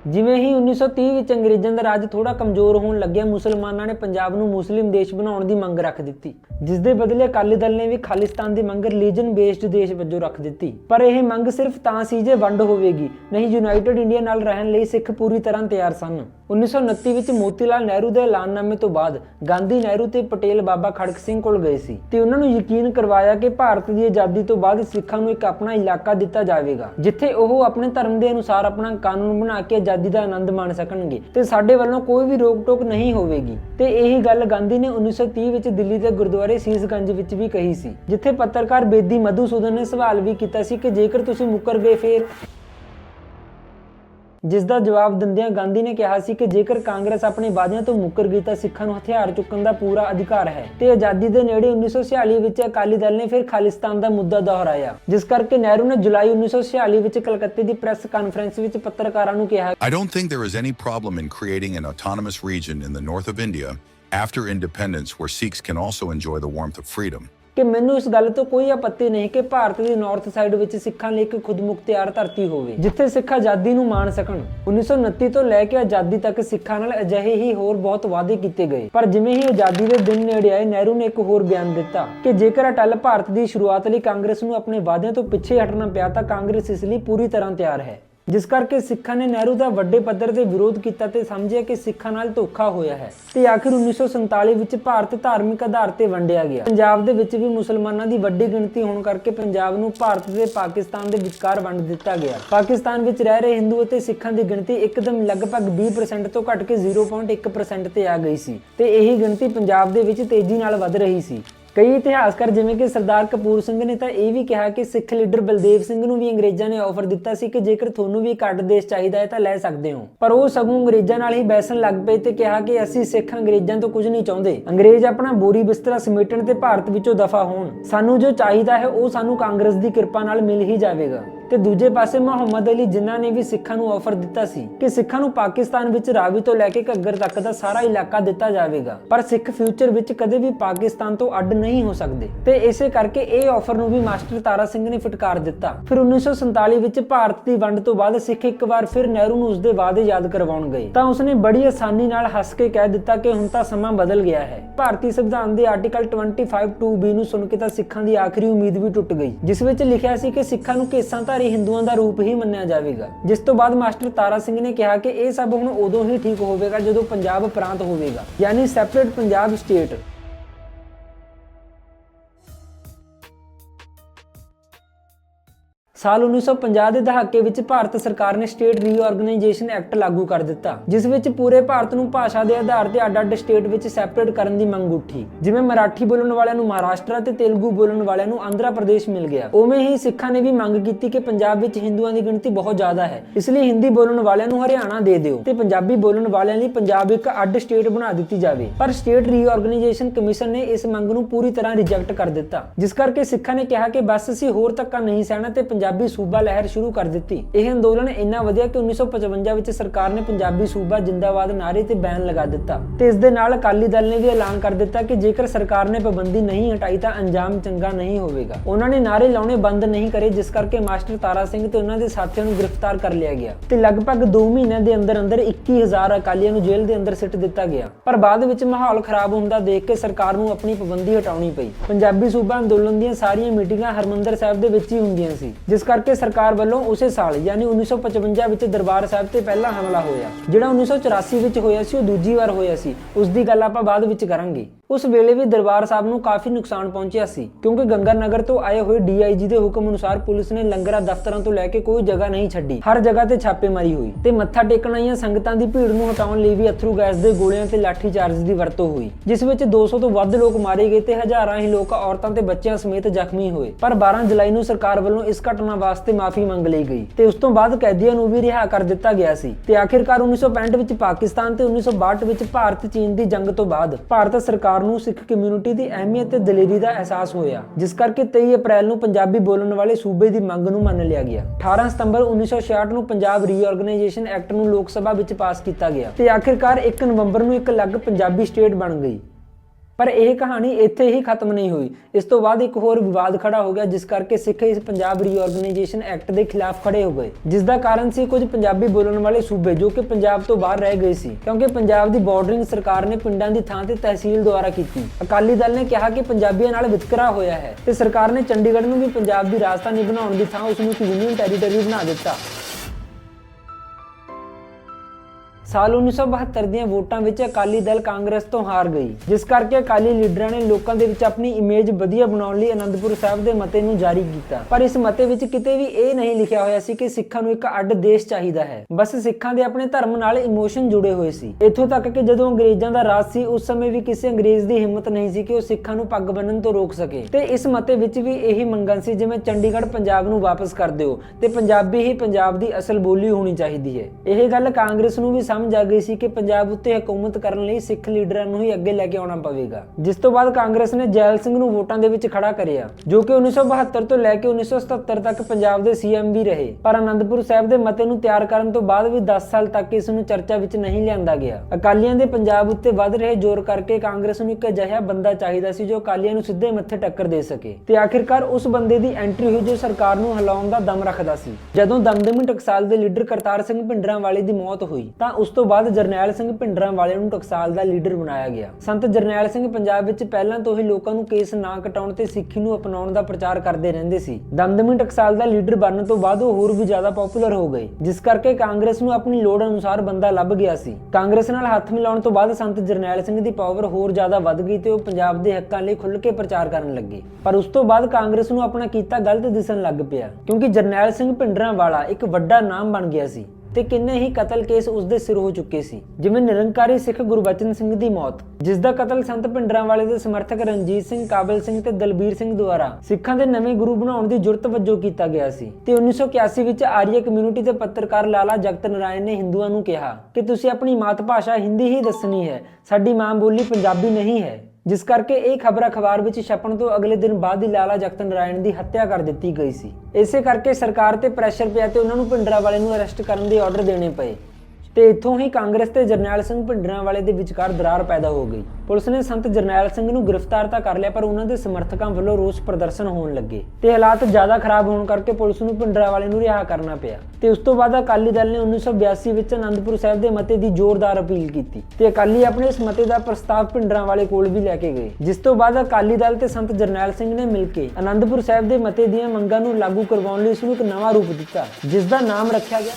ਜਿਵੇਂ ਹੀ 1930 ਵਿੱਚ ਅੰਗਰੇਜ਼ਾਂ ਦਾ ਰਾਜ ਥੋੜਾ ਕਮਜ਼ੋਰ ਹੋਣ ਲੱਗਿਆ, ਮੁਸਲਮਾਨਾਂ ਨੇ ਪੰਜਾਬ ਨੂੰ ਮੁਸਲਿਮ ਦੇਸ਼ ਬਣਾਉਣ ਦੀ ਮੰਗ ਰੱਖ ਦਿੱਤੀ। ਜਿਸ ਦੇ ਬਦਲੇ ਅਕਾਲੀ ਦਲ ਨੇ ਵੀ ਖਾਲਿਸਤਾਨ ਦੀ ਮੰਗ ਰਿਲੀਜਨ ਬੇਸਡ ਦੇਸ਼ ਵਜੋਂ ਰੱਖ ਦਿੱਤੀ। ਪਰ ਇਹ ਮੰਗ ਸਿਰਫ ਤਾਂ ਸੀ ਜੇ ਵੰਡ ਹੋਵੇਗੀ, ਨਹੀਂ ਯੂਨਾਈਟਿਡ ਇੰਡੀਆ ਨਾਲ ਰਹਿਣ ਲਈ ਸਿੱਖ ਪੂਰੀ ਤਰ੍ਹਾਂ ਤਿਆਰ ਸਨ। 1929 ਵਿੱਚ ਮੋਤੀਲਾਲ ਨਹਿਰੂ ਦੇ ਐਲਾਨਨਾਮੇ ਤੋਂ ਬਾਅਦ ਗਾਂਧੀ ਨਹਿਰੂ ਤੇ ਪਟੇਲ ਬਾਬਾ ਖੜਕ ਸਿੰਘ ਕੋਲ ਗਏ ਸੀ ਤੇ ਉਹਨਾਂ ਨੂੰ ਯਕੀਨ ਕਰਵਾਇਆ ਕਿ ਭਾਰਤ ਦੀ ਆਜ਼ਾਦੀ ਤੋਂ ਬਾਅਦ ਸਿੱਖਾਂ ਨੂੰ ਇੱਕ ਆਪਣਾ ਇਲਾਕਾ ਦਿੱਤਾ ਜਾਵੇਗਾ, ਜਿੱਥੇ ਉਹ ਆਪਣੇ ਧਰਮ ਦੇ ਅਨੁਸਾਰ ਆਪਣਾ ਕਾਨੂੰਨ ਬਣਾ ਕੇ ਆਜ਼ਾਦੀ ਦਾ ਆਨੰਦ ਮਾਣ ਸਕਣਗੇ। ਤੇ ਸਾਡੇ ਵੱਲੋਂ ਕੋਈ ਵੀ ਰੋਕ ਟੋਕ ਨਹੀਂ ਹੋਵੇਗੀ। ਤੇ ਇਹੀ ਗੱਲ ਗਾਂਧੀ ਨੇ 1930 ਵਿੱਚ ਦਿੱਲੀ ਦੇ ਗੁਰਦੁਆਰੇ ਸੀਸਗੰਜ ਵਿੱਚ ਵੀ ਕਹੀ ਸੀ, ਜਿੱਥੇ ਪੱਤਰਕਾਰ ਬੇਦੀ ਮਧੂਸੂਦਨ ਨੇ ਸਵਾਲ ਵੀ ਕੀਤਾ ਸੀ ਕਿ ਜੇਕਰ ਤੁਸੀਂ ਮੁੱਕਰ ਗਏ ਫੇਰ। ਜਿਸ ਦਾ ਜਵਾਬ ਦਿੰਦਿਆਂ ਗਾਂਧੀ ਨੇ ਕਿਹਾ ਸੀ ਕਿ ਜੇਕਰ ਕਾਂਗਰਸ ਆਪਣੇ ਵਾਅਦਿਆਂ ਤੋਂ ਮੁੱਕਰ ਗਈ ਤਾਂ ਸਿੱਖਾਂ ਨੂੰ ਹਥਿਆਰ ਚੁੱਕਣ ਦਾ ਪੂਰਾ ਅਧਿਕਾਰ ਹੈ ਤੇ ਆਜ਼ਾਦੀ ਦੇ ਨੇੜੇ 1946 ਵਿੱਚ ਅਕਾਲੀ ਦਲ ਨੇ ਫਿਰ ਖਾਲਿਸਤਾਨ ਦਾ ਮੁੱਦਾ ਦੁਹਰਾਇਆ ਜਿਸ ਕਰਕੇ ਨਹਿਰੂ ਨੇ ਜੁਲਾਈ 1946 ਵਿੱਚ ਕਲਕੱਤੇ ਦੀ ਪ੍ਰੈਸ ਕਾਨਫਰੰਸ ਵਿੱਚ ਪੱਤਰਕਾਰਾਂ ਨੂੰ ਕਿਹਾ I don't think there is any problem in creating an autonomous region in the north of India after independence where Sikhs can also enjoy the warmth of freedom. ਕਿ ਮੈਨੂੰ ਇਸ ਗੱਲ ਤੋਂ ਕੋਈ ਆਪੱਤੀ ਨਹੀਂ ਕਿ ਭਾਰਤ ਦੀ ਨਾਰਥ ਸਾਈਡ ਵਿੱਚ ਸਿੱਖਾਂ ਲਈ ਇੱਕ ਖੁਦਮੁਖਤਿਆਰ ਧਰਤੀ ਹੋਵੇ, ਜਿੱਥੇ ਸਿੱਖ ਆਜ਼ਾਦੀ ਨੂੰ ਮਾਣ ਸਕਣ। 1929 ਤੋਂ ਲੈ ਕੇ ਆਜ਼ਾਦੀ ਤੱਕ ਸਿੱਖਾਂ ਨਾਲ ਅਜਿਹੇ ਹੀ ਹੋਰ ਬਹੁਤ ਵਾਅਦੇ ਕੀਤੇ ਗਏ। ਪਰ ਜਿਵੇਂ ਹੀ ਆਜ਼ਾਦੀ ਦੇ ਦਿਨ ਨੇੜੇ ਆਏ, ਨਹਿਰੂ ਨੇ ਇੱਕ ਹੋਰ ਬਿਆਨ ਦਿੱਤਾ ਕਿ ਜੇਕਰ ਅਟਲ ਭਾਰਤ ਦੀ ਸ਼ੁਰੂਆਤ ਲਈ ਕਾਂਗਰਸ ਨੂੰ ਆਪਣੇ ਵਾਅਦਿਆਂ ਤੋਂ ਪਿੱਛੇ ਹਟਣਾ ਪਿਆ ਤਾਂ ਕਾਂਗਰਸ ਇਸ ਲਈ ਪੂਰੀ ਤਰ੍ਹਾਂ ਤਿਆਰ ਹੈ। ਜਿਸ ਕਰਕੇ ਸਿੱਖਾਂ ਨੇ ਨਹਿਰੂ ਦਾ ਵੱਡੇ ਪੱਧਰ ਤੇ ਵਿਰੋਧ ਕੀਤਾ ਤੇ ਸਮਝਿਆ ਕਿ ਸਿੱਖਾਂ ਨਾਲ ਧੋਖਾ ਹੋਇਆ ਹੈ। ਤੇ ਆਖਿਰ 1947 ਵਿੱਚ ਭਾਰਤ ਧਾਰਮਿਕ ਆਧਾਰ ਤੇ ਵੰਡਿਆ ਗਿਆ। ਪੰਜਾਬ ਦੇ ਵਿੱਚ ਵੀ ਮੁਸਲਮਾਨਾਂ ਦੀ ਵੱਡੀ ਗਿਣਤੀ ਹੋਣ ਕਰਕੇ ਪੰਜਾਬ ਨੂੰ ਭਾਰਤ ਤੇ ਪਾਕਿਸਤਾਨ ਦੇ ਵਿਚਕਾਰ ਵੰਡ ਦਿੱਤਾ ਗਿਆ। ਪਾਕਿਸਤਾਨ ਵਿੱਚ ਰਹਿ ਰਹੇ ਹਿੰਦੂ ਅਤੇ ਸਿੱਖਾਂ ਦੀ ਗਿਣਤੀ ਇੱਕਦਮ ਲਗਭਗ 20% ਤੋਂ ਘਟ ਕੇ 0.1% ਤੇ ਆ ਗਈ ਸੀ। ਤੇ ਇਹੀ ਗਿਣਤੀ ਪੰਜਾਬ ਦੇ ਵਿੱਚ ਤੇਜ਼ੀ ਨਾਲ ਵੱਧ ਰਹੀ ਸੀ। ਕਈ ਇਤਿਹਾਸਕਾਰ, ਜਿਵੇਂ ਕਿ ਸਰਦਾਰ ਕਪੂਰ ਸਿੰਘ ਨੇ ਤਾਂ ਇਹ ਵੀ ਕਿਹਾ ਕਿ ਸਿੱਖ ਲੀਡਰ ਬਲਦੇਵ ਸਿੰਘ ਨੂੰ ਵੀ ਅੰਗਰੇਜ਼ਾਂ ਨੇ ਆਫਰ ਦਿੱਤਾ ਸੀ ਕਿ ਜੇਕਰ ਤੁਹਾਨੂੰ ਵੀ ਇੱਕ ਦੇਸ਼ ਚਾਹੀਦਾ ਹੈ ਤਾਂ ਲੈ ਸਕਦੇ ਹੋ। ਪਰ ਉਹ ਸਗੋਂ ਅੰਗਰੇਜ਼ਾਂ ਨਾਲ ਹੀ ਬੈਸਣ ਲੱਗ ਪਏ ਤੇ ਕਿਹਾ ਕਿ ਅਸੀਂ ਸਿੱਖ ਅੰਗਰੇਜ਼ਾਂ ਤੋਂ ਕੁਝ ਨਹੀਂ ਚਾਹੁੰਦੇ। ਅੰਗਰੇਜ਼ ਆਪਣਾ ਬੋਰੀ ਬਿਸਤਰਾ ਸਮੇਟਣ ਤੇ ਭਾਰਤ ਵਿੱਚੋਂ ਦਫਾ ਹੋਣ। ਸਾਨੂੰ ਜੋ ਚਾਹੀਦਾ ਹੈ, ਉਹ ਸਾਨੂੰ ਕਾਂਗਰਸ ਦੀ ਕਿਰਪਾ ਨਾਲ ਮਿਲ ਹੀ ਜਾਵੇਗਾ। ਤੇ ਦੂਜੇ ਪਾਸੇ ਮੁਹੰਮਦ ਅਲੀ ਜਿਨ੍ਹਾਂ ਨੇ ਵੀ ਸਿੱਖਾਂ ਨੂੰ ਆਫਰ ਦਿੱਤਾ ਸੀ ਕਿ ਸਿੱਖਾਂ ਨੂੰ ਪਾਕਿਸਤਾਨ ਵਿੱਚ ਰਾਵੀ ਤੋਂ ਲੈ ਕੇ ਘੱਗਰ ਤੱਕ ਦਾ ਸਾਰਾ ਇਲਾਕਾ ਦਿੱਤਾ ਜਾਵੇਗਾ। ਪਰ ਸਿੱਖ ਫਿਊਚਰ ਵਿੱਚ ਕਦੇ ਵੀ ਪਾਕਿਸਤਾਨ ਤੋਂ ਅੱਡ ਨਹੀਂ ਹੋ ਸਕਦੇ। ਤੇ ਇਸੇ ਕਰਕੇ ਇਹ ਆਫਰ ਨੂੰ ਵੀ ਮਾਸਟਰ ਤਾਰਾ ਸਿੰਘ ਨੇ ਫਟਕਾਰ ਦਿੱਤਾ। ਫਿਰ 1947 ਵਿੱਚ ਭਾਰਤ ਦੀ ਵੰਡ ਤੋਂ ਬਾਅਦ ਸਿੱਖ ਇੱਕ ਵਾਰ ਫਿਰ ਨਹਿਰੂ ਨੂੰ ਉਸਦੇ ਵਾਅਦੇ ਯਾਦ ਕਰਵਾਉਣ ਗਏ। ਤਾਂ ਉਸਨੇ ਬੜੀ ਆਸਾਨੀ ਨਾਲ ਹੱਸ ਕੇ ਕਹਿ ਦਿੱਤਾ ਕਿ ਹੁਣ ਤਾਂ ਸਮਾਂ ਬਦਲ ਗਿਆ ਹੈ। ਭਾਰਤੀ ਸੰਵਿਧਾਨ ਦੇ ਆਰਟੀਕਲ 25.2b ਨੂੰ ਸੁਣ ਕੇ ਤਾਂ ਸਿੱਖਾਂ ਦੀ ਆਖਰੀ ਉਮੀਦ ਵੀ ਟੁੱਟ ਗਈ। ਜਿਸ ਵਿੱਚ ਲਿਖਿਆ ਸੀ ਕਿ ਸਿੱਖਾਂ ਨੂੰ ਕੇਸਾਂ ਤਾਂ ਕੇਸਾਂਧਾਰੀ ਹਿੰਦੂਆਂ ਦਾ ਰੂਪ ਹੀ ਮੰਨਿਆ ਜਾਵੇਗਾ। ਜਿਸ ਤੋਂ ਬਾਅਦ ਮਾਸਟਰ ਤਾਰਾ ਸਿੰਘ ਨੇ ਕਿਹਾ ਕਿ ਇਹ ਸਭ ਹੁਣ ਉਦੋਂ ਹੀ ਠੀਕ ਹੋਵੇਗਾ ਜਦੋਂ ਪੰਜਾਬ ਪ੍ਰਾਂਤ ਹੋਵੇਗਾ, ਯਾਨੀ ਸੈਪਰੇਟ ਪੰਜਾਬ ਸਟੇਟ ਸਾਲ 1950 ਦੇ ਦਹਾਕੇ ਵਿੱਚ ਭਾਰਤ ਸਰਕਾਰ ਨੇ ਸਟੇਟ ਰੀਆਰਗੇਨਾਈਜੇਸ਼ਨ ਐਕਟ ਲਾਗੂ ਕਰ ਦਿੱਤਾ, ਜਿਸ ਵਿੱਚ ਪੂਰੇ ਭਾਰਤ ਨੂੰ ਭਾਸ਼ਾ ਦੇ ਆਧਾਰ ਤੇ ਅੱਡ-ਅੱਡ ਸਟੇਟ ਵਿੱਚ ਸੈਪਰੇਟ ਕਰਨ ਦੀ ਮੰਗ ਉੱਠੀ। ਜਿਵੇਂ ਮਰਾਠੀ ਬੋਲਣ ਵਾਲਿਆਂ ਨੂੰ ਮਹਾਰਾਸ਼ਟਰ ਤੇ ਤੇਲਗੂ ਬੋਲਣ ਵਾਲਿਆਂ ਨੂੰ ਆਂਧਰਾ ਪ੍ਰਦੇਸ਼ ਮਿਲ ਗਿਆ। ਉਵੇਂ ਹੀ ਸਿੱਖਾਂ ਨੇ ਵੀ ਮੰਗ ਕੀਤੀ ਕਿ ਪੰਜਾਬ ਵਿੱਚ ਹਿੰਦੂਆਂ ਦੀ ਗਿਣਤੀ ਬਹੁਤ ਜ਼ਿਆਦਾ ਹੈ, ਇਸ ਲਈ ਹਿੰਦੀ ਬੋਲਣ ਵਾਲਿਆਂ ਨੂੰ ਹਰਿਆਣਾ ਦੇ ਦਿਓ ਤੇ ਪੰਜਾਬੀ ਬੋਲਣ ਵਾਲਿਆਂ ਲਈ ਪੰਜਾਬ ਇੱਕ ਅੱਡ ਸਟੇਟ ਬਣਾ ਦਿੱਤੀ ਜਾਵੇ। ਪਰ ਸਟੇਟ ਰੀਆਰਗੇਨਾਈਜੇਸ਼ਨ ਕਮਿਸ਼ਨ ਨੇ ਇਸ ਮੰਗ ਨੂੰ ਪੂਰੀ ਤਰ੍ਹਾਂ ਰਿਜੈਕਟ ਕਰ ਦਿੱਤਾ, ਜਿਸ ਕਰਕੇ ਸਿੱਖਾਂ ਨੇ ਕਿਹਾ ਕਿ ਬਸ ਅਸੀਂ ਹੋਰ ਧੱਕਾ ਨਹੀਂ ਸਹਿਣਾ ਤੇ ਪੰਜਾਬ ਪੰਜਾਬੀ ਸੂਬਾ ਲਹਿਰ ਸ਼ੁਰੂ ਕਰ ਦਿੱਤੀ। ਇਹ ਅੰਦੋਲਨ ਇੰਨਾ ਵਧਿਆ ਕਿ 1955 ਵਿੱਚ ਸਰਕਾਰ ਨੇ ਪੰਜਾਬੀ ਸੂਬਾ ਜਿੰਦਾਬਾਦ ਨਾਰੇ ਤੇ ਬੈਨ ਲਗਾ ਦਿੱਤਾ। ਤੇ ਇਸ ਦੇ ਨਾਲ ਅਕਾਲੀ ਦਲ ਨੇ ਵੀ ਐਲਾਨ ਕਰ ਦਿੱਤਾ ਕਿ ਜੇਕਰ ਸਰਕਾਰ ਨੇ ਪਾਬੰਦੀ ਨਹੀਂ ਹਟਾਈ ਤਾਂ ਅੰਜਾਮ ਚੰਗਾ ਨਹੀਂ ਹੋਵੇਗਾ। ਉਹਨਾਂ ਨੇ ਨਾਰੇ ਲਾਉਣੇ ਬੰਦ ਨਹੀਂ ਕਰੇ, ਜਿਸ ਕਰਕੇ ਮਾਸਟਰ ਤਾਰਾ ਸਿੰਘ ਤੇ ਉਹਨਾਂ ਦੇ ਸਾਥੀਆਂ ਨੂੰ ਗ੍ਰਿਫਤਾਰ ਕਰ ਲਿਆ ਗਿਆ। ਤੇ ਲਗਭਗ 2 ਮਹੀਨਿਆਂ ਦੇ ਅੰਦਰ ਅੰਦਰ 21000 ਅਕਾਲੀਆਂ ਨੂੰ ਜੇਲ੍ਹ ਦੇ ਅੰਦਰ ਸਿੱਟ ਦਿੱਤਾ ਗਿਆ। ਪਰ ਬਾਅਦ ਵਿੱਚ ਮਾਹੌਲ ਖਰਾਬ ਹੁੰਦਾ ਦੇਖ ਕੇ ਸਰਕਾਰ ਨੂੰ ਆਪਣੀ ਪਾਬੰਦੀ ਹਟਾਉਣੀ ਪਈ। ਪੰਜਾਬੀ ਸੂਬਾ ਅੰਦੋਲਨ ਦੀਆਂ ਸਾਰੀਆਂ ਮੀਟਿੰਗਾਂ ਹਰਮੰਦਰ ਸਾਹਿਬ ਦੇ ਵਿੱਚ ਹੀ ਹੁੰਦੀਆਂ ਸੀ ਇਸ ਕਰਕੇ ਸਰਕਾਰ ਵੱਲੋਂ ਉਸੇ ਸਾਲ, ਯਾਨੀ 1955 ਵਿੱਚ ਦਰਬਾਰ ਸਾਹਿਬ ਤੇ ਪਹਿਲਾ ਹਮਲਾ ਹੋਇਆ। ਜਿਹੜਾ 1984 ਵਿੱਚ ਹੋਇਆ ਸੀ, ਉਹ ਦੂਜੀ ਵਾਰ ਹੋਇਆ ਸੀ। ਉਸ ਦੀ ਗੱਲ ਆਪਾਂ ਬਾਅਦ ਵਿੱਚ ਕਰਾਂਗੇ। ਉਸ ਵੇਲੇ ਵੀ ਦਰਬਾਰ ਸਾਹਿਬ ਨੂੰ ਕਾਫੀ ਨੁਕਸਾਨ ਪਹੁੰਚਿਆ ਸੀ, ਕਿਉਂਕਿ ਗੰਗਾ ਨਗਰ ਤੋਂ ਆਏ ਹੋਏ ਡੀਆਈਜੀ ਦੇ ਹੁਕਮ ਅਨੁਸਾਰ ਪੁਲਿਸ ਨੇ ਲੰਗਰਾਂ, ਦਫ਼ਤਰਾਂ ਤੋਂ ਲੈ ਕੇ ਕੋਈ ਜਗ੍ਹਾ ਨਹੀਂ ਛੱਡੀ। ਹਰ ਜਗ੍ਹਾ ਤੇ ਛਾਪੇਮਾਰੀ ਹੋਈ ਤੇ ਮੱਥਾ ਟੇਕਣ ਆਈਆਂ ਸੰਗਤਾਂ ਦੀ ਭੀੜ ਨੂੰ ਹਟਾਉਣ ਲਈ ਵੀ ਅਥਰੂ ਗੈਸ ਦੇ ਗੋਲਿਆਂ ਤੇ ਲਾਠੀ ਚਾਰਜ ਦੀ ਵਰਤੋਂ ਹੋਈ, ਜਿਸ ਵਿੱਚ 200 ਤੋਂ ਵੱਧ ਲੋਕ ਮਾਰੇ ਗਏ ਤੇ ਹਜ਼ਾਰਾਂ ਹੀ ਲੋਕ, ਔਰਤਾਂ ਤੇ ਬੱਚਿਆਂ ਸਮੇਤ ਜ਼ਖਮੀ ਹੋਏ। ਪਰ 12 ਜੁਲਾਈ ਨੂੰ ਸਰਕਾਰ ਵੱਲੋਂ ਇਸ ਘਟਨਾ ਵਾਸਤੇ ਮਾਫੀ ਮੰਗ ਲਈ ਗਈ ਤੇ ਉਸ ਤੋਂ ਬਾਅਦ ਕੈਦੀਆਂ ਨੂੰ ਵੀ ਰਿਹਾ ਕਰ ਦਿੱਤਾ ਗਿਆ ਸੀ ਤੇ ਆਖਿਰਕਾਰ 1965 ਵਿੱਚ ਪਾਕਿਸਤਾਨ ਤੇ 1962 ਵਿੱਚ ਭਾਰਤ ਚੀਨ ਦੀ ਜੰਗ ਤੋਂ ਬਾਅਦ ਭਾਰਤ ਸਰਕਾਰ ਨੂੰ, ਸਿੱਖ ਕਮਿਊਨਿਟੀ ਦੀ ਅਹਿਮੀਅਤ ਤੇ ਦਲੇਰੀ ਦਾ ਅਹਿਸਾਸ ਹੋਇਆ, ਜਿਸ ਕਰਕੇ 23 ਅਪ੍ਰੈਲ ਨੂੰ ਪੰਜਾਬੀ ਬੋਲਣ ਵਾਲੇ ਸੂਬੇ ਦੀ ਮੰਗ ਨੂੰ ਮੰਨ ਲਿਆ ਗਿਆ। 18 ਸਤੰਬਰ 1966 ਨੂੰ ਪੰਜਾਬ ਰੀਆਰਗੇਨਾਈਜੇਸ਼ਨ ਐਕਟ ਨੂੰ ਲੋਕ ਸਭਾ ਵਿੱਚ ਪਾਸ ਕੀਤਾ ਗਿਆ ਤੇ ਆਖਿਰਕਾਰ 1 ਨਵੰਬਰ ਨੂੰ ਇੱਕ ਅਲੱਗ ਪੰਜਾਬੀ ਸਟੇਟ ਬਣ ਗਈ। ਪਰ ਇਹ ਕਹਾਣੀ ਇੱਥੇ ਹੀ ਖਤਮ ਨਹੀਂ ਹੋਈ। ਇਸ ਤੋਂ ਬਾਅਦ ਇੱਕ ਹੋਰ ਵਿਵਾਦ ਖੜਾ ਹੋ ਗਿਆ, ਜਿਸ ਕਰਕੇ ਸਿੱਖ ਇਸ ਪੰਜਾਬ ਰੀਆਰਗੇਨਾਈਜੇਸ਼ਨ ਐਕਟ ਦੇ ਖਿਲਾਫ ਖੜੇ ਹੋ ਗਏ। ਜਿਸ ਦਾ ਕਾਰਨ ਸੀ ਕੁਝ ਪੰਜਾਬੀ ਬੋਲਣ ਵਾਲੇ ਸੂਬੇ, ਜੋ ਕਿ ਪੰਜਾਬ ਤੋਂ ਬਾਹਰ ਰਹਿ ਗਏ ਸੀ, ਕਿਉਂਕਿ ਪੰਜਾਬ ਦੀ ਬਾਰਡਰਿੰਗ ਸਰਕਾਰ ਨੇ ਪਿੰਡਾਂ ਦੀ ਥਾਂ ਤੇ ਤਹਿਸੀਲ ਦੁਆਰਾ ਕੀਤੀ। ਅਕਾਲੀ ਦਲ ਨੇ ਕਿਹਾ ਕਿ ਪੰਜਾਬੀਆਂ ਨਾਲ ਵਿਤਕਰਾ ਹੋਇਆ ਹੈ ਤੇ ਸਰਕਾਰ ਨੇ ਚੰਡੀਗੜ੍ਹ ਨੂੰ ਵੀ ਪੰਜਾਬ ਦੀ ਰਾਜਧਾਨੀ ਬਣਾਉਣ ਦੀ ਥਾਂ ਉਸ ਨੂੰ ਇੱਕ ਯੂਨੀਅਨ ਟੈਰੀਟਰੀ ਬਣਾ ਦਿੱਤਾ। ਸਾਲ 1972 ਦੀਆਂ ਵੋਟਾਂ ਵਿੱਚ ਅਕਾਲੀ ਦਲ ਕਾਂਗਰਸ ਤੋਂ ਹਾਰ ਗਈ, ਜਿਸ ਕਰਕੇ ਅਕਾਲੀ ਲੀਡਰਾਂ ਨੇ ਲੋਕਾਂ ਦੇ ਵਿੱਚ ਆਪਣੀ ਇਮੇਜ ਵਧੀਆ ਬਣਾਉਣ ਲਈ ਅਨੰਦਪੁਰ ਸਾਹਿਬ ਦੇ ਮਤੇ ਨੂੰ ਜਾਰੀ ਕੀਤਾ। ਪਰ ਇਸ ਮਤੇ ਵਿੱਚ ਕਿਤੇ ਵੀ ਇਹ ਨਹੀਂ ਲਿਖਿਆ ਹੋਇਆ ਸੀ ਕਿ ਸਿੱਖਾਂ ਨੂੰ ਇੱਕ ਅੱਡ ਦੇਸ਼ ਚਾਹੀਦਾ ਹੈ। ਬਸ ਸਿੱਖਾਂ ਦੇ ਆਪਣੇ ਧਰਮ ਨਾਲ ਇਮੋਸ਼ਨ ਜੁੜੇ ਹੋਏ ਸੀ। ਇੱਥੋਂ ਤੱਕ ਕਿ ਜਦੋਂ ਅੰਗਰੇਜ਼ਾਂ ਦਾ ਰਾਜ ਸੀ, ਉਸ ਸਮੇਂ ਵੀ ਕਿਸੇ ਅੰਗਰੇਜ਼ ਦੀ ਹਿੰਮਤ ਨਹੀਂ ਸੀ ਕਿ ਉਹ ਸਿੱਖਾਂ ਨੂੰ ਪੱਗ ਬੰਨਣ ਤੋਂ ਰੋਕ ਸਕੇ। ਤੇ ਇਸ ਮਤੇ ਵਿੱਚ ਵੀ ਇਹੀ ਮੰਗਾਂ ਸੀ ਜਿਵੇਂ ਚੰਡੀਗੜ੍ਹ ਪੰਜਾਬ ਨੂੰ ਵਾਪਸ ਕਰ ਦਿਓ, ਤੇ ਪੰਜਾਬੀ ਹੀ ਪੰਜਾਬ ਦੀ ਅਸਲ ਬੋਲੀ ਹੋਣੀ ਚਾਹੀਦੀ ਹੈ। ਇਹ ਗੱਲ ਕਾਂਗਰਸ ਨੂੰ ਵੀ ਸਮਝ ਆ ਗਈ ਸੀ ਕਿ ਪੰਜਾਬ ਉੱਤੇ ਹਕੂਮਤ ਕਰਨ ਲਈ ਸਿੱਖ ਲੀਡਰਾਂ ਨੂੰ ਹੀ ਅੱਗੇ ਲੈ ਕੇ ਆਉਣਾ ਪਵੇਗਾ। ਜਿਸ ਤੋਂ ਬਾਅਦ ਕਾਂਗਰਸ ਨੇ ਜੈਲ ਸਿੰਘ ਨੂੰ ਵੋਟਾਂ ਦੇ ਵਿੱਚ ਖੜਾ ਕਰਿਆ, ਜੋ ਕਿ 1972 ਤੋਂ ਲੈ ਕੇ 1977 ਤੱਕ ਪੰਜਾਬ ਦੇ ਸੀਐਮ ਵੀ ਰਹੇ। ਪਰ ਆਨੰਦਪੁਰ ਸਾਹਿਬ ਦੇ ਮਤੇ ਨੂੰ ਤਿਆਰ ਕਰਨ ਤੋਂ ਬਾਅਦ ਵੀ 10 ਸਾਲ ਤੱਕ ਇਸ ਨੂੰ ਚਰਚਾ ਵਿੱਚ ਨਹੀਂ ਲਿਆਂਦਾ ਗਿਆ। ਅਕਾਲੀਆਂ ਦੇ ਪੰਜਾਬ ਉੱਤੇ ਵੱਧ ਰਹੇ ਜ਼ੋਰ ਕਰਕੇ ਕਾਂਗਰਸ ਨੂੰ ਇੱਕ ਅਜਿਹਾ ਬੰਦਾ ਚਾਹੀਦਾ ਸੀ ਜੋ ਅਕਾਲੀਆਂ ਨੂੰ ਸਿੱਧੇ ਮੱਥੇ ਟੱਕਰ ਦੇ ਸਕੇ। ਤੇ ਆਖਿਰਕਾਰ ਉਸ ਬੰਦੇ ਦੀ ਐਂਟਰੀ ਹੋਈ ਜੋ ਸਰਕਾਰ ਨੂੰ ਹਿਲਾਉਣ ਦਾ ਦਮ ਰੱਖਦਾ ਸੀ। ਜਦੋਂ ਦਮਦਮੀ ਟਕਸਾਲ ਦੇ ਲੀਡਰ ਕਰਤਾਰ ਸਿੰਘ ਭਿੰਡਰਾਂ ਵਾਲੇ ਦੀ ਮੌਤ ਹੋਈ, ਤਾਂ ਉਸ ਉਸ ਤੋਂ ਬਾਅਦ ਜਰਨੈਲ ਸਿੰਘ ਭਿੰਡਰਾਂ ਵਾਲੇ ਨੂੰ ਟਕਸਾਲ ਦਾ ਲੀਡਰ ਬਣਾਇਆ ਗਿਆ। ਸੰਤ ਜਰਨੈਲ ਸਿੰਘ ਪੰਜਾਬ ਵਿੱਚ ਪਹਿਲਾਂ ਤੋਂ ਹੀ ਲੋਕਾਂ ਨੂੰ ਕੇਸ ਨਾ ਕਟਾਉਣ ਤੇ ਸਿੱਖੀ ਨੂੰ ਅਪਣਾਉਣ ਦਾ ਪ੍ਰਚਾਰ ਕਰਦੇ ਰਹਿੰਦੇ ਸੀ। ਦਮਦਮੀ ਟਕਸਾਲ ਦਾ ਲੀਡਰ ਬਣਨ ਤੋਂ ਬਾਅਦ ਉਹ ਹੋਰ ਵੀ ਜ਼ਿਆਦਾ ਪਪੂਲਰ ਹੋ ਗਏ, ਜਿਸ ਕਰਕੇ ਕਾਂਗਰਸ ਨੂੰ ਆਪਣੀ ਲੋੜ ਅਨੁਸਾਰ ਬੰਦਾ ਲੱਭ ਗਿਆ ਸੀ। ਕਾਂਗਰਸ ਨਾਲ ਹੱਥ ਮਿਲਾਉਣ ਤੋਂ ਬਾਅਦ ਸੰਤ ਜਰਨੈਲ ਸਿੰਘ ਦੀ ਪਾਵਰ ਹੋਰ ਜ਼ਿਆਦਾ ਵੱਧ ਗਈ ਤੇ ਉਹ ਪੰਜਾਬ ਦੇ ਹੱਕਾਂ ਲਈ ਖੁੱਲ੍ਹ ਕੇ ਪ੍ਰਚਾਰ ਕਰਨ ਲੱਗੇ। ਪਰ ਉਸ ਤੋਂ ਬਾਅਦ ਕਾਂਗਰਸ ਨੂੰ ਆਪਣਾ ਕੀਤਾ ਗਲਤ ਦਿਸਣ ਲੱਗ ਪਿਆ, ਕਿਉਂਕਿ ਜਰਨੈਲ ਸਿੰਘ ਭਿੰਡਰਾਂ ਵਾਲਾ ਇੱਕ ਵੱਡਾ ਨਾਮ ਬਣ ਗਿਆ ਸੀ। ਤੇ ਕਿੰਨੇ ਹੀ ਕਤਲ ਕੇਸ ਉਸ ਦੇ ਸਿਰ ਹੋ ਚੁੱਕੇ ਸੀ। ਜਿਵੇਂ ਨਿਰੰਕਾਰੀ ਸਿੱਖ ਗੁਰਬਚਨ ਸਿੰਘ ਦੀ ਮੌਤ, ਜਿਸ ਦਾ ਕਤਲ ਸੰਤ ਭਿੰਡਰਾਂ ਵਾਲੇ ਦੇ ਸਮਰਥਕ ਰਣਜੀਤ ਸਿੰਘ, ਕਾਬਲ ਸਿੰਘ ਤੇ ਦਲਬੀਰ ਸਿੰਘ ਦੁਆਰਾ ਸਿੱਖਾਂ ਦੇ ਨਵੇਂ ਗੁਰੂ ਬਣਾਉਣ ਦੀ ਜੁਰਤ ਵਜੋਂ ਕੀਤਾ ਗਿਆ ਸੀ। ਤੇ 1981 ਵਿੱਚ ਆਰੀਆ ਕਮਿਊਨਿਟੀ ਦੇ ਪੱਤਰਕਾਰ ਲਾਲਾ ਜਗਤ ਨਾਰਾਇਣ ਨੇ ਹਿੰਦੂਆਂ ਨੂੰ ਕਿਹਾ ਕਿ ਤੁਸੀਂ ਆਪਣੀ ਮਾਤ ਭਾਸ਼ਾ ਹਿੰਦੀ ਹੀ ਦੱਸਣੀ ਹੈ, ਸਾਡੀ ਮਾਂ ਬੋਲੀ ਪੰਜਾਬੀ ਨਹੀਂ ਹੈ। ਜਿਸ ਕਰਕੇ ਇਹ ਖਬਰ ਅਖਬਾਰ ਵਿੱਚ ਛਪਣ ਤੋਂ ਅਗਲੇ ਦਿਨ ਬਾਅਦ ਹੀ ਲਾਲਾ ਜਗਤ ਨਾਰਾਇਣ ਦੀ ਹੱਤਿਆ ਕਰ ਦਿੱਤੀ ਗਈ ਸੀ। ਇਸੇ ਕਰਕੇ ਸਰਕਾਰ ਤੇ ਪ੍ਰੈਸ਼ਰ ਪਿਆ ਤੇ ਉਹਨਾਂ ਨੂੰ ਭਿੰਡਰਾਂ ਵਾਲੇ ਨੂੰ ਅਰੈਸਟ ਕਰਨ ਦੇ ਆਰਡਰ ਦੇਣੇ ਪਏ। ਤੇ ਇਥੋਂ ਹੀ ਕਾਂਗਰਸ ਤੇ ਜਰਨੈਲ ਸਿੰਘ ਭਿੰਡਰਾਂ ਵਾਲੇ ਦੇ ਵਿਚਕਾਰ ਦਰਾਰ ਪੈਦਾ ਹੋ ਗਈ। ਪੁਲਿਸ ਨੇ ਸੰਤ ਜਰਨੈਲ ਸਿੰਘ ਨੂੰ ਗ੍ਰਿਫਤਾਰ ਤਾਂ ਕਰ ਲਿਆ, ਪਰ ਉਹਨਾਂ ਦੇ ਸਮਰਥਕਾਂ ਵੱਲੋਂ ਰੋਸ ਪ੍ਰਦਰਸ਼ਨ ਹੋਣ ਲੱਗੇ ਤੇ ਹਾਲਾਤ ਜ਼ਿਆਦਾ ਖਰਾਬ ਹੋਣ ਕਰਕੇ ਪੁਲਿਸ ਨੂੰ ਭਿੰਡਰਾਂ ਵਾਲੇ ਨੂੰ ਰਿਹਾ ਕਰਨਾ ਪਿਆ। ਤੇ ਉਸ ਤੋਂ ਬਾਅਦ ਅਕਾਲੀ ਦਲ ਨੇ 1982 ਵਿੱਚ ਅਨੰਦਪੁਰ ਸਾਹਿਬ ਦੇ ਮਤੇ ਦੀ ਜ਼ੋਰਦਾਰ ਅਪੀਲ ਕੀਤੀ ਤੇ ਅਕਾਲੀ ਆਪਣੇ ਇਸ ਮਤੇ ਦਾ ਪ੍ਰਸਤਾਵ ਭਿੰਡਰਾਂ ਵਾਲੇ ਕੋਲ ਵੀ ਲੈ ਕੇ ਗਏ। ਜਿਸ ਤੋਂ ਬਾਅਦ ਅਕਾਲੀ ਦਲ ਤੇ ਸੰਤ ਜਰਨੈਲ ਸਿੰਘ ਨੇ ਮਿਲ ਕੇ ਅਨੰਦਪੁਰ ਸਾਹਿਬ ਦੇ ਮਤੇ ਦੀਆਂ ਮੰਗਾਂ ਨੂੰ ਲਾਗੂ ਕਰਵਾਉਣ ਲਈ ਇਸ ਨੂੰ ਇੱਕ ਨਵਾਂ ਰੂਪ ਦਿੱਤਾ, ਜਿਸ ਦਾ ਨਾਮ ਰੱਖਿਆ ਗਿਆ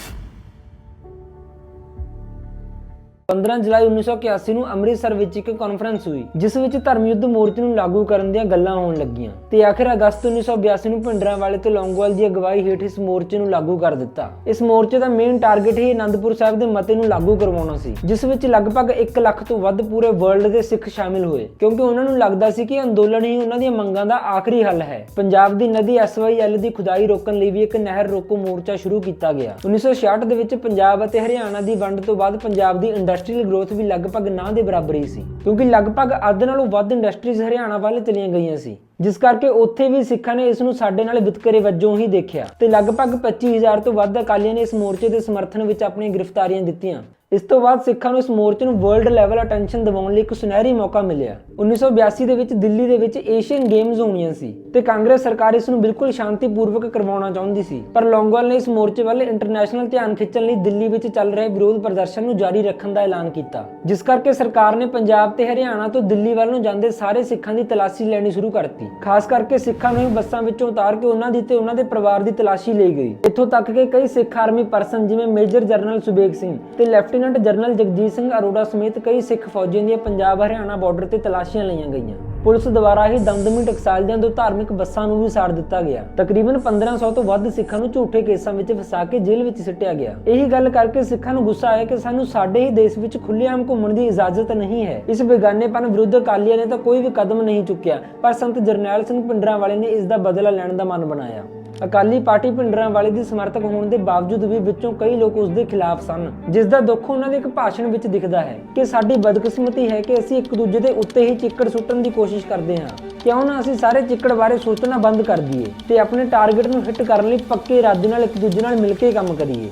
15 ਜੁਲਾਈ 1981 ਨੂੰ ਅੰਮ੍ਰਿਤਸਰ ਵਿੱਚ ਇੱਕ ਕਾਨਫਰੰਸ ਹੋਈ, ਜਿਸ ਵਿੱਚ ਧਰਮ ਯੁੱਧ ਮੋਰਚੇ ਨੂੰ ਲਾਗੂ ਕਰਨ ਦੀਆਂ ਗੱਲਾਂ ਹੋਣ ਲੱਗੀਆਂ ਤੇ ਆਖਿਰ ਅਗਸਤ 1982 ਨੂੰ ਭਿੰਡਰਾਂ ਤੇ ਲੌਂਗੋਵਾਲ ਦੀ ਅਗਵਾਈ ਹੇਠ ਇਸ ਮੋਰਚੇ ਨੂੰ ਲਾਗੂ ਕਰ ਦਿੱਤਾ। ਇਸ ਮੋਰਚੇ ਦਾ ਮੇਨ ਟਾਰਗੇਟ ਹੀ ਅਨੰਦਪੁਰ ਸਾਹਿਬ ਦੇ ਮਤੇ ਨੂੰ ਲਾਗੂ ਕਰਵਾਉਣਾ ਸੀ, ਜਿਸ ਵਿੱਚ ਲਗਭਗ 1 ਲੱਖ ਤੋਂ ਵੱਧ ਪੂਰੇ ਵਰਲਡ ਦੇ ਸਿੱਖ ਸ਼ਾਮਿਲ ਹੋਏ, ਕਿਉਂਕਿ ਉਹਨਾਂ ਨੂੰ ਲੱਗਦਾ ਸੀ ਕਿ ਅੰਦੋਲਨ ਹੀ ਉਹਨਾਂ ਦੀਆਂ ਮੰਗਾਂ ਦਾ ਆਖਰੀ ਹੱਲ ਹੈ। ਪੰਜਾਬ ਦੀ ਨਦੀ ਐਸਵਾਈਐਲ ਦੀ ਖੁਦਾਈ ਰੋਕਣ ਲਈ ਵੀ ਇੱਕ ਨਹਿਰ ਰੋਕੋ ਮੋਰਚਾ ਸ਼ੁਰੂ ਕੀਤਾ ਗਿਆ। 1966 ਦੇ ਵਿੱਚ ਪੰਜਾਬ ਅਤੇ ਹਰਿਆਣਾ ਦੀ ਵੰਡ ਤੋਂ ਬਾਅਦ ਪੰਜਾਬ ਦੀ ਇੰਡਸਟਰੀਅਲ ਗਰੋਥ ਵੀ ਲਗਭਗ ਨਾ ਦੇ ਬਰਾਬਰ ਹੀ ਸੀ, ਕਿਉਂਕਿ ਲਗਭਗ ਅੱਧ ਨਾਲੋਂ ਵੱਧ ਇੰਡਸਟਰੀਜ਼ ਹਰਿਆਣਾ ਵੱਲ ਚਲੀਆਂ ਗਈਆਂ ਸੀ। ਜਿਸ ਕਰਕੇ ਉੱਥੇ ਵੀ ਸਿੱਖਾਂ ਨੇ ਇਸ ਨੂੰ ਸਾਡੇ ਨਾਲ ਵਿਤਕਰੇ ਵਜੋਂ ਹੀ ਦੇਖਿਆ ਤੇ ਲਗਭਗ 25000 ਤੋਂ ਵੱਧ ਅਕਾਲੀਆਂ ਨੇ ਇਸ ਮੋਰਚੇ ਦੇ ਸਮਰਥਨ ਵਿੱਚ ਆਪਣੀਆਂ ਗ੍ਰਿਫਤਾਰੀਆਂ ਦਿੱਤੀਆਂ। ਇਸ ਤੋਂ ਬਾਅਦ ਸਿੱਖਾਂ ਨੂੰ ਇਸ ਮੋਰਚੇ ਨੂੰ ਵਰਲਡ ਲੈਵਲ ਅਟੈਂਸ਼ਨ ਦਿਵਾਉਣ ਲਈ ਇੱਕ ਸੁਨਹਿਰੀ ਮੌਕਾ ਮਿਲਿਆ। 1982 ਦੇ ਵਿੱਚ ਦਿੱਲੀ ਦੇ ਵਿੱਚ ਏਸ਼ੀਅਨ ਗੇਮਸ ਹੋਣੀਆਂ ਸੀ ਤੇ ਕਾਂਗਰਸ ਸਰਕਾਰ ਇਸ ਨੂੰ ਬਿਲਕੁਲ ਸ਼ਾਂਤੀਪੂਰਵਕ ਕਰਵਾਉਣਾ ਚਾਹੁੰਦੀ ਸੀ। ਪਰ ਲੌਂਗਵਾਲ ਨੇ ਇਸ ਮੋਰਚੇ ਵੱਲ ਇੰਟਰਨੈਸ਼ਨਲ ਧਿਆਨ ਖਿੱਚਣ ਲਈ ਦਿੱਲੀ ਵਿੱਚ ਚੱਲ ਰਹੇ ਵਿਰੋਧ ਪ੍ਰਦਰਸ਼ਨ ਨੂੰ ਜਾਰੀ ਰੱਖਣ ਦਾ ਐਲਾਨ ਕੀਤਾ। ਜਿਸ ਕਰਕੇ ਸਰਕਾਰ ਨੇ ਪੰਜਾਬ ਤੇ ਹਰਿਆਣਾ ਤੋਂ ਦਿੱਲੀ ਵੱਲ ਨੂੰ ਜਾਂਦੇ ਸਾਰੇ ਸਿੱਖਾਂ ਦੀ ਤਲਾਸ਼ੀ ਲੈਣੀ ਸ਼ੁਰੂ ਕਰਤੀ। ਖਾਸ ਕਰਕੇ ਸਿੱਖਾਂ ਨੂੰ ਹੀ ਬੱਸਾਂ ਵਿੱਚੋਂ ਉਤਾਰ ਕੇ ਉਹਨਾਂ ਦੀ ਤੇ ਉਹਨਾਂ ਦੇ ਪਰਿਵਾਰ ਦੀ ਤਲਾਸ਼ੀ ਲਈ ਗਈ। ਇੱਥੋਂ ਤੱਕ ਕਿ ਕਈ ਸਿੱਖ ਆਰਮੀ ਪਰਸਨ ਜਿਵੇਂ ਮੇਜਰ ਜਨਰਲ ਸੁਬੇਗ ਸਿੰਘ ਤੇ ਲੈਫਟੀਨੈਂਟ ਜਨਰਲ ਜਗਜੀਤ ਸਿੰਘ ਅਰੋੜਾ ਸਮੇਤ ਕਈ ਸਿੱਖ ਫੌਜੀਆਂ ਦੀਆਂ ਪੰਜਾਬ ਹਰਿਆਣਾ ਬਾਰਡਰ ਤੇ ਤਲਾਸ਼ੀਆਂ ਲਈਆਂ ਗਈਆਂ। ਪੁਲਿਸ ਦੁਆਰਾ ਹੀ ਦਮਦਮੀ ਟਕਸਾਲ ਦੀਆਂ ਦੋ ਧਾਰਮਿਕ ਬੱਸਾਂ ਨੂੰ ਵੀ ਸਾੜ ਦਿੱਤਾ ਗਿਆ। ਤਕਰੀਬਨ 1500 ਤੋਂ ਵੱਧ ਸਿੱਖਾਂ ਨੂੰ ਝੂਠੇ ਕੇਸਾਂ ਵਿੱਚ ਫਸਾ ਕੇ ਜੇਲ੍ਹ ਵਿੱਚ ਸਿੱਟਿਆ ਗਿਆ। ਇਹੀ ਗੱਲ ਕਰਕੇ ਸਿੱਖਾਂ ਨੂੰ ਗੁੱਸਾ ਆਇਆ ਕਿ ਸਾਨੂੰ ਸਾਡੇ ਹੀ ਦੇਸ਼ ਵਿੱਚ ਖੁੱਲ੍ਹੇਆਮ ਘੁੰਮਣ ਦੀ ਇਜਾਜ਼ਤ ਨਹੀਂ ਹੈ। ਇਸ ਬੇਗਾਨੇਪਨ ਵਿਰੁੱਧ ਅਕਾਲੀਆਂ ਨੇ ਤਾਂ ਕੋਈ ਵੀ ਕਦਮ ਨਹੀਂ ਚੁੱਕਿਆ, ਪਰ ਸੰਤ ਜਰਨੈਲ ਸਿੰਘ ਪਿੰਡਰਾਂ ਵਾਲੇ ਨੇ ਇਸ ਦਾ ਬਦਲਾ ਲੈਣ ਦਾ ਮਨ ਬਣਾਇਆ। ਅਕਾਲੀ ਪਾਰਟੀ ਭਿੰਡਰਾਂ ਵਾਲੇ ਦੀ ਸਮਰਥਕ ਹੋਣ ਦੇ ਬਾਵਜੂਦ ਵੀ ਵਿੱਚੋਂ ਕਈ ਲੋਕ ਉਸ ਦੇ ਖਿਲਾਫ ਸਨ, ਜਿਸ ਦਾ ਦੁੱਖ ਉਹਨਾਂ ਦੇ ਇੱਕ ਭਾਸ਼ਣ ਵਿੱਚ ਦਿਖਦਾ ਹੈ ਕਿ ਸਾਡੀ ਬਦਕਿਸਮਤੀ ਹੈ ਕਿ ਅਸੀਂ ਇੱਕ ਦੂਜੇ ਦੇ ਉੱਤੇ ਹੀ ਚਿੱਕੜ ਸੁੱਟਣ ਦੀ ਕੋਸ਼ਿਸ਼ ਕਰਦੇ ਹਾਂ। ਕਿਉਂ ਨਾ ਅਸੀਂ ਸਾਰੇ ਚਿੱਕੜ ਬਾਰੇ ਸੋਚਣਾ ਬੰਦ ਕਰ ਦਈਏ ਤੇ ਆਪਣੇ ਟਾਰਗੇਟ ਨੂੰ ਹਿੱਟ ਕਰਨ ਲਈ ਪੱਕੇ ਇਰਾਦੇ ਨਾਲ ਇੱਕ ਦੂਜੇ ਨਾਲ ਮਿਲ ਕੇ ਕੰਮ ਕਰੀਏ।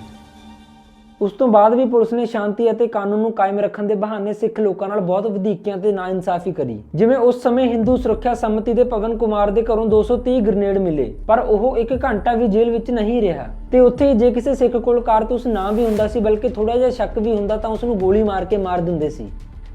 ਉਸ ਤੋਂ ਬਾਅਦ ਵੀ ਪੁਲਿਸ ਨੇ ਸ਼ਾਂਤੀ ਅਤੇ ਕਾਨੂੰਨ ਨੂੰ ਕਾਇਮ ਰੱਖਣ ਦੇ ਬਹਾਨੇ ਸਿੱਖ ਲੋਕਾਂ ਨਾਲ ਬਹੁਤ ਵਧੀਕੀਆਂ ਤੇ ਨਾਇਨਸਾਫੀ ਕਰੀ। ਜਿਵੇਂ ਉਸ ਸਮੇਂ ਹਿੰਦੂ ਸੁਰੱਖਿਆ ਸੰਮਤੀ ਦੇ ਪਵਨ ਕੁਮਾਰ ਦੇ ਘਰੋਂ 230 ਗ੍ਰਨੇਡ ਮਿਲੇ, ਪਰ ਉਹ ਇੱਕ ਘੰਟਾ ਵੀ ਜੇਲ੍ਹ ਵਿੱਚ ਨਹੀਂ ਰਿਹਾ। ਤੇ ਉੱਥੇ ਜੇ ਕਿਸੇ ਸਿੱਖ ਕੋਲ ਕਾਰਤੂਸ ਨਾ ਵੀ ਹੁੰਦਾ ਸੀ, ਬਲਕਿ ਥੋੜਾ ਜਿਹਾ ਸ਼ੱਕ ਵੀ ਹੁੰਦਾ, ਤਾਂ ਉਸ ਨੂੰ ਗੋਲੀ ਮਾਰ ਕੇ ਮਾਰ ਦਿੰਦੇ ਸੀ।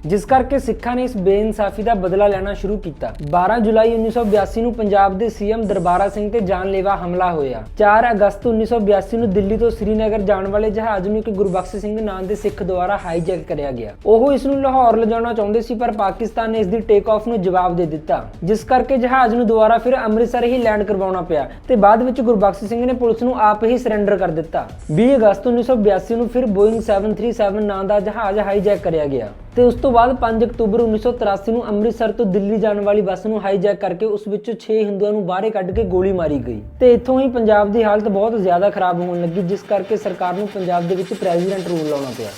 ਜਿਸ ਕਰਕੇ ਸਿੱਖਾਂ ਨੇ ਇਸ ਬੇਇਨਸਾਫੀ ਦਾ ਬਦਲਾ ਲੈਣਾ ਸ਼ੁਰੂ ਕੀਤਾ। 12 ਜੁਲਾਈ 1982 ਨੂੰ ਪੰਜਾਬ ਦੇ ਸੀਐਮ ਦਰਬਾਰਾ ਸਿੰਘ ਤੇ ਜਾਨਲੇਵਾ ਹਮਲਾ ਹੋਇਆ। 4 ਅਗਸਤ 1982 ਨੂੰ ਦਿੱਲੀ ਤੋਂ ਸ੍ਰੀਨਗਰ ਜਾਣ ਵਾਲੇ ਜਹਾਜ਼ ਨੂੰ ਇੱਕ ਗੁਰਬਖਸ਼ ਸਿੰਘ ਨਾਂ ਦੇ ਸਿੱਖ ਦੁਆਰਾ ਹਾਈਜੈਕ ਕਰਿਆ ਗਿਆ। ਉਹ ਇਸ ਨੂੰ ਲਾਹੌਰ ਲਿਜਾਣਾ ਚਾਹੁੰਦੇ ਸੀ, ਪਰ ਪਾਕਿਸਤਾਨ ਨੇ ਇਸ ਦੀ ਟੇਕ ਆਫ ਨੂੰ ਜਵਾਬ ਦੇ ਦਿੱਤਾ। ਜਿਸ ਕਰਕੇ ਜਹਾਜ਼ ਨੂੰ ਦੁਆਰਾ ਫਿਰ ਅੰਮ੍ਰਿਤਸਰ ਹੀ ਲੈਂਡ ਕਰਵਾਉਣਾ ਪਿਆ ਤੇ ਬਾਅਦ ਵਿੱਚ ਗੁਰਬਖਸ਼ ਸਿੰਘ ਨੇ ਪੁਲਿਸ ਨੂੰ ਆਪ ਹੀ ਸਰੈਂਡਰ ਕਰ ਦਿੱਤਾ। 20 ਅਗਸਤ 1982 ਨੂੰ ਫਿਰ ਬੋਇੰਗ 737 ਨਾਂ ਦਾ ਜਹਾਜ਼ ਹਾਈਜੈਕ ਕਰਿਆ ਗਿਆ। ਤੇ ਉਸ ਤੋਂ ਬਾਅਦ 5 ਅਕਤੂਬਰ 1983 ਨੂੰ ਅੰਮ੍ਰਿਤਸਰ ਤੋਂ ਦਿੱਲੀ ਜਾਣ ਵਾਲੀ ਬੱਸ ਨੂੰ ਹਾਈਜੈਕ ਕਰਕੇ ਉਸ ਵਿੱਚੋਂ 6 ਹਿੰਦੂਆਂ ਨੂੰ ਬਾਹਰੇ ਕੱਢ ਕੇ ਗੋਲੀ ਮਾਰੀ ਗਈ। ਤੇ ਇੱਥੋਂ ਹੀ ਪੰਜਾਬ ਦੀ ਹਾਲਤ ਬਹੁਤ ਜ਼ਿਆਦਾ ਖਰਾਬ ਹੋਣ ਲੱਗੀ, ਜਿਸ ਕਰਕੇ ਸਰਕਾਰ ਨੂੰ ਪੰਜਾਬ ਦੇ ਵਿੱਚ ਪ੍ਰੈਜ਼ੀਡੈਂਟ ਰੂਲ ਲਾਉਣਾ ਪਿਆ।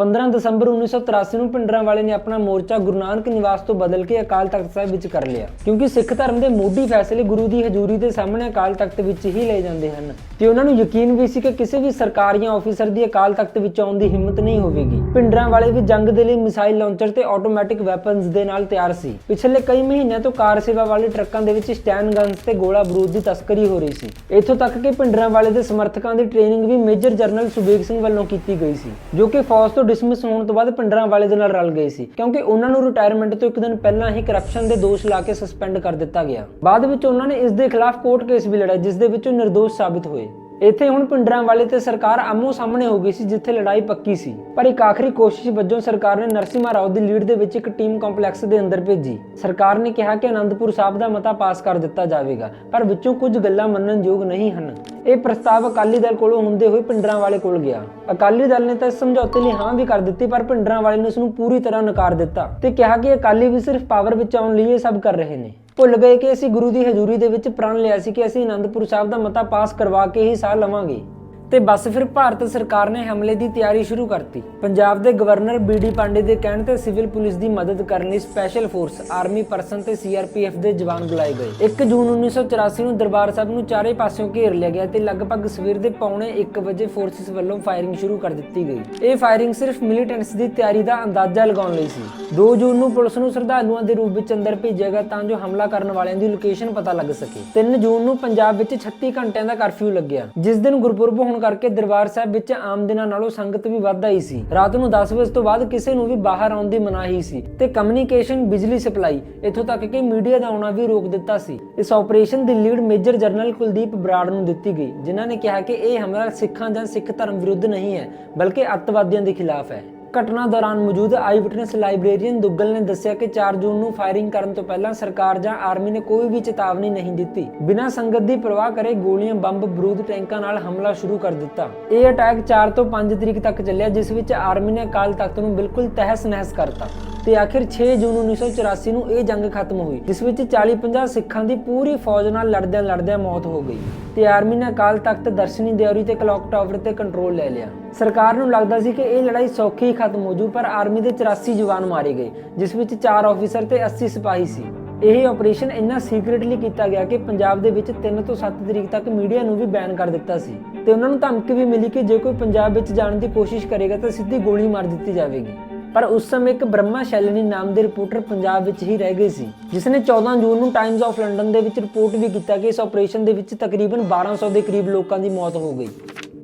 15 ਦਸੰਬਰ 1983 ਨੂੰ ਪਿੰਡਰਾਂ ਵਾਲੇ ਨੇ ਆਪਣਾ ਮੋਰਚਾ ਗੁਰੂ ਨਾਨਕ ਨਿਵਾਸ ਤੋਂ ਬਦਲ ਕੇ ਅਕਾਲ ਤਖਤ ਸਾਹਿਬ ਵਿੱਚ ਕਰ ਲਿਆ। ਕਿਉਂਕਿ ਸਿੱਖ ਧਰਮ ਦੇ ਮੋਢੀ ਫੈਸਲੇ ਗੁਰੂ ਦੀ ਹਜ਼ੂਰੀ ਦੇ ਸਾਹਮਣੇ ਅਕਾਲ ਤਖਤ ਵਿੱਚ ਹੀ ਲਏ ਜਾਂਦੇ ਹਨ ਤੇ ਉਹਨਾਂ ਨੂੰ ਯਕੀਨ ਵੀ ਸੀ ਕਿ ਕਿਸੇ ਵੀ ਸਰਕਾਰ ਜਾਂ ਆਫੀਸਰ ਦੀ ਅਕਾਲ ਤਖਤ ਵਿੱਚ ਆਉਣ ਦੀ ਹਿੰਮਤ ਨਹੀਂ ਹੋਵੇਗੀ। ਪਿੰਡਰਾਂ ਵੀ ਜੰਗ ਦੇ ਲਈ ਮਿਸਾਈਲ ਲਾਂਚਰ ਤੇ ਆਟੋਮੈਟਿਕ ਵੈਪਨਸ ਦੇ ਨਾਲ ਤਿਆਰ ਸੀ। ਪਿਛਲੇ ਕਈ ਮਹੀਨਿਆਂ ਤੋਂ ਕਾਰ ਸੇਵਾ ਵਾਲੇ ਟਰੱਕਾਂ ਦੇ ਵਿੱਚ ਸਟੈਨ ਗਨਸ ਤੇ ਗੋਲਾ ਬਰੂਦ ਦੀ ਤਸਕਰੀ ਹੋ ਰਹੀ ਸੀ। ਇੱਥੋਂ ਤੱਕ ਕਿ ਪਿੰਡਰਾਂ ਵਾਲੇ ਦੇ ਸਮਰਥਕਾਂ ਦੀ ਟ੍ਰੇਨਿੰਗ ਵੀ ਮੇਜਰ ਜਨਰਲ ਸੁਬੇਗ ਸਿੰਘ ਵੱਲੋਂ ਕੀਤੀ ਗਈ ਸੀ, ਜੋ ਕਿ ਫੌਜ ਤੋਂ ਡਿਸਮਿਸ ਹੋਣ ਤੋਂ ਬਾਅਦ ਪਿੰਡਰਾਂ ਵਾਲੇ ਦੇ ਨਾਲ ਰਲ ਗਏ ਸੀ, ਕਿਉਂਕਿ ਉਹਨਾਂ ਨੂੰ ਰਿਟਾਇਰਮੈਂਟ ਤੋਂ ਇੱਕ ਦਿਨ ਪਹਿਲਾਂ ਹੀ ਕਰਪਸ਼ਨ ਦੇ ਦੋਸ਼ ਲਾ ਕੇ ਸਸਪੈਂਡ ਕਰ ਦਿੱਤਾ ਗਿਆ। ਬਾਅਦ ਵਿੱਚ ਉਹਨਾਂ ਨੇ ਇਸ ਦੇ ਖਿਲਾਫ ਕੋਰਟ ਕੇਸ ਵੀ ਲੜਿਆ, ਜਿਸ ਦੇ ਵਿੱਚ ਉਹ ਨਿਰਦੋਸ਼ ਸਾਬਿਤ ਹੋਏ। ਇੱਥੇ ਹੁਣ ਪਿੰਡਰਾਂ ਵਾਲੇ ਤੇ ਸਰਕਾਰ ਆਮੋ ਸਾਹਮਣੇ ਹੋ ਗਈ ਸੀ, ਜਿੱਥੇ ਲੜਾਈ ਪੱਕੀ ਸੀ। ਪਰ ਇੱਕ ਆਖਰੀ ਕੋਸ਼ਿਸ਼ ਵਜੋਂ ਸਰਕਾਰ ਨੇ ਨਰਸਿਮਾ ਰਾਓ ਦੀ ਲੀਡ ਦੇ ਵਿੱਚ ਇੱਕ ਟੀਮ ਕੰਪਲੈਕਸ ਦੇ ਅੰਦਰ ਭੇਜੀ। ਸਰਕਾਰ ਨੇ ਕਿਹਾ ਕਿ ਆਨੰਦਪੁਰ ਸਾਹਿਬ ਦਾ ਮਤਾ ਪਾਸ ਕਰ ਦਿੱਤਾ ਜਾਵੇਗਾ, ਪਰ ਵਿੱਚੋਂ ਕੁਝ ਗੱਲਾਂ ਮੰਨਣਯੋਗ ਨਹੀਂ ਹਨ। ਇਹ ਪ੍ਰਸਤਾਵ ਅਕਾਲੀ ਦਲ ਕੋਲੋਂ ਹੁੰਦੇ ਹੋਏ ਪਿੰਡਰਾਂ ਵਾਲੇ ਕੋਲ ਗਿਆ। ਅਕਾਲੀ ਦਲ ਨੇ ਤਾਂ ਇਸ ਸਮਝੌਤੇ ਲਈ ਹਾਂ ਵੀ ਕਰ ਦਿੱਤੀ, ਪਰ ਪਿੰਡਰਾਂ ਵਾਲੇ ਨੇ ਇਸ ਨੂੰ ਪੂਰੀ ਤਰ੍ਹਾਂ ਨਕਾਰ ਦਿੱਤਾ ਤੇ ਕਿਹਾ ਕਿ ਅਕਾਲੀ ਵੀ ਸਿਰਫ ਪਾਵਰ ਵਿੱਚ ਆਉਣ ਲਈ ਇਹ ਸਭ ਕਰ ਰਹੇ ਨੇ। ਭੁੱਲ ਗਏ ਕਿ ਅਸੀਂ ਗੁਰੂ ਦੀ ਹਜ਼ੂਰੀ ਦੇ ਵਿੱਚ ਪ੍ਰਣ ਲਿਆ ਸੀ ਕਿ ਅਸੀਂ ਆਨੰਦਪੁਰ ਸਾਹਿਬ ਦਾ ਮਤਾ ਪਾਸ ਕਰਵਾ ਕੇ ਹੀ ਸਾਹ ਲਵਾਂਗੇ। ਤੇ ਬਸ ਫਿਰ ਭਾਰਤ ਸਰਕਾਰ ਨੇ ਹਮਲੇ ਦੀ ਤਿਆਰੀ ਸ਼ੁਰੂ ਕਰਤੀ। ਪੰਜਾਬ ਦੇ ਗਵਰਨਰ ਬੀਡੀ ਪਾਂਡੇ ਦੇ ਕਹਿਣ ਤੇ ਸਿਵਲ ਪੁਲਿਸ ਦੀ ਮਦਦ ਕਰਨ ਲਈ ਸਪੈਸ਼ਲ ਫੋਰਸ, ਆਰਮੀ ਪਰਸਨ ਤੇ ਸੀਆਰਪੀਐਫ ਦੇ ਜਵਾਨ ਬੁਲਾਏ ਗਏ। 1 ਜੂਨ 1984 ਨੂੰ ਦਰਬਾਰ ਸਾਹਿਬ ਨੂੰ ਚਾਰੇ ਪਾਸਿਓਂ ਘੇਰ ਲਿਆ ਗਿਆ ਤੇ ਲਗਭਗ ਸਵੇਰ ਦੇ ਪੌਣੇ 1 ਵਜੇ ਫੋਰਸਿਸ ਵੱਲੋਂ ਫਾਇਰਿੰਗ ਸ਼ੁਰੂ ਕਰ ਦਿੱਤੀ ਗਈ। ਇਹ ਫਾਇਰਿੰਗ ਸਿਰਫ ਮਿਲੀਟੈਂਟਸ ਦੀ ਤਿਆਰੀ ਦਾ ਅੰਦਾਜ਼ਾ ਲਗਾਉਣ ਲਈ ਸੀ। 2 ਜੂਨ ਨੂੰ ਪੁਲਿਸ ਨੂੰ ਸ਼ਰਧਾਲੂਆਂ ਦੇ ਰੂਪ ਵਿੱਚ ਅੰਦਰ ਭੇਜਿਆ ਗਿਆ ਤਾਂ ਜੋ ਹਮਲਾ ਕਰਨ ਵਾਲਿਆਂ ਦੀ ਲੋਕੇਸ਼ਨ ਪਤਾ ਲੱਗ ਸਕੇ। 3 ਜੂਨ ਨੂੰ ਪੰਜਾਬ ਵਿੱਚ 36 ਘੰਟਿਆਂ ਦਾ ਕਰਫਿਊ ਲੱਗਿਆ, ਜਿਸ ਦਿਨ ਗੁਰਪੁਰਬ ਹੋਣ ਕਰਕੇ ਦਰਬਾਰ ਸਾਹਿਬ ਵਿੱਚ ਆਮ ਦਿਨਾਂ ਨਾਲੋਂ ਸੰਗਤ ਵੀ ਵੱਧ ਆਈ ਸੀ। ਰਾਤ ਨੂੰ 10 ਵਜੇ ਤੋਂ ਬਾਅਦ ਕਿਸੇ ਨੂੰ ਵੀ ਬਾਹਰ ਆਉਣ ਦੀ ਮਨਾਹੀ ਸੀ ਤੇ ਕਮਿਊਨੀਕੇਸ਼ਨ ਬਿਜਲੀ ਸਪਲਾਈ, ਇੱਥੋਂ ਤੱਕ ਕਿ ਮੀਡੀਆ ਦਾ ਆਉਣਾ ਵੀ ਰੋਕ ਦਿੱਤਾ ਸੀ। ਇਸ ਆਪਰੇਸ਼ਨ ਦੀ lead major general Kuldeep Brar ਨੂੰ ਦਿੱਤੀ ਗਈ, ਜਿਨ੍ਹਾਂ ਨੇ ਕਿਹਾ ਕਿ ਇਹ ਹਮਲਾ ਸਿੱਖਾਂ ਜਾਂ ਸਿੱਖ ਧਰਮ ਵਿਰੁੱਧ ਨਹੀਂ ਹੈ, ਬਲਕਿ ਅੱਤਵਾਦੀਆਂ ਦੇ ਖਿਲਾਫ ਹੈ। ਘਟਨਾ ਦੌਰਾਨ ਮੌਜੂਦ ਆਈ ਵਿਟਨੈਸ ਲਾਇਬ੍ਰੇਰੀਅਨ ਦੁੱਗਲ ਨੇ ਦੱਸਿਆ ਕਿ 4 ਜੂਨ ਨੂੰ ਫਾਇਰਿੰਗ ਕਰਨ ਤੋਂ ਪਹਿਲਾਂ ਸਰਕਾਰ ਜਾਂ ਆਰਮੀ ਨੇ ਕੋਈ ਵੀ ਚੇਤਾਵਨੀ ਨਹੀਂ ਦਿੱਤੀ। ਬਿਨਾਂ ਸੰਗਤ ਦੀ ਪਰਵਾਹ ਕਰੇ ਗੋਲੀਆਂ, ਬੰਬ, ਬਰੂਦ ਟੈਂਕਾਂ ਨਾਲ ਹਮਲਾ ਸ਼ੁਰੂ ਕਰ ਦਿੱਤਾ। ਇਹ ਅਟੈਕ 4 ਤੋਂ 5 ਤਰੀਕ ਤੱਕ ਚੱਲਿਆ, ਜਿਸ ਵਿੱਚ ਆਰਮੀ ਨੇ ਅਕਾਲ ਤਖਤ ਨੂੰ ਬਿਲਕੁਲ ਤਹਿਸ-ਨਹਿਸ ਕਰਤਾ। ਤੇ ਆਖਿਰ 6 ਜੂਨ 1984 ਨੂੰ ਇਹ ਜੰਗ ਖਤਮ ਹੋਈ, ਜਿਸ ਵਿੱਚ 40-50 ਸਿੱਖਾਂ ਦੀ ਪੂਰੀ ਫੌਜ ਨਾਲ ਲੜਦਿਆਂ ਲੜਦਿਆਂ ਮੌਤ ਹੋ ਗਈ। ਤੇ ਆਰਮੀ ਨੇ ਅਕਾਲ ਤਖਤ ਦਰਸ਼ਨੀ ਦਿਓਰੀ ਤੇ ਕਲੌਕ ਟਾਵਰ ਤੇ ਕੰਟਰੋਲ ਲੈ ਲਿਆ। ਸਰਕਾਰ ਨੂੰ ਲੱਗਦਾ ਸੀ ਕਿ ਇਹ ਲੜਾਈ ਸੌਖੀ ਹੀ ਖਤਮ ਹੋ ਜੂ, ਪਰ ਆਰਮੀ ਦੇ 84 ਜਵਾਨ ਮਾਰੇ ਗਏ, ਜਿਸ ਵਿੱਚ 4 ਆਫੀਸਰ ਤੇ 80 ਸਿਪਾਹੀ ਸੀ। ਇਹ ਆਪਰੇਸ਼ਨ ਇੰਨਾ ਸੀਕ੍ਰੀਟਲੀ ਕੀਤਾ ਗਿਆ ਕਿ ਪੰਜਾਬ ਦੇ ਵਿੱਚ 3 ਤੋਂ 7 ਤਰੀਕ ਤੱਕ ਮੀਡੀਆ ਨੂੰ ਵੀ ਬੈਨ ਕਰ ਦਿੱਤਾ ਸੀ। ਤੇ ਉਹਨਾਂ ਨੂੰ ਧਮਕੀ ਵੀ ਮਿਲੀ ਕਿ ਜੇ ਕੋਈ ਪੰਜਾਬ ਵਿੱਚ ਜਾਣ ਦੀ ਕੋਸ਼ਿਸ਼ ਕਰੇਗਾ ਤਾਂ ਸਿੱਧੀ ਗੋਲੀ ਮਾਰ ਦਿੱਤੀ ਜਾਵੇਗੀ। ਪਰ ਉਸ ਸਮੇਂ ਇੱਕ ਬ੍ਰਹਮਾ ਸ਼ੈਲਨੀ ਨਾਮ ਦੇ ਰਿਪੋਰਟਰ ਪੰਜਾਬ ਵਿੱਚ ਹੀ ਰਹਿ ਗਏ ਸੀ ਜਿਸ ਨੇ 14 ਜੂਨ ਨੂੰ ਟਾਈਮਜ਼ ਆਫ ਲੰਡਨ ਦੇ ਵਿੱਚ ਰਿਪੋਰਟ ਵੀ ਕੀਤਾ ਕਿ ਇਸ ਆਪਰੇਸ਼ਨ ਦੇ ਵਿੱਚ ਤਕਰੀਬਨ 1200 ਦੇ ਕਰੀਬ ਲੋਕਾਂ ਦੀ ਮੌਤ ਹੋ ਗਈ,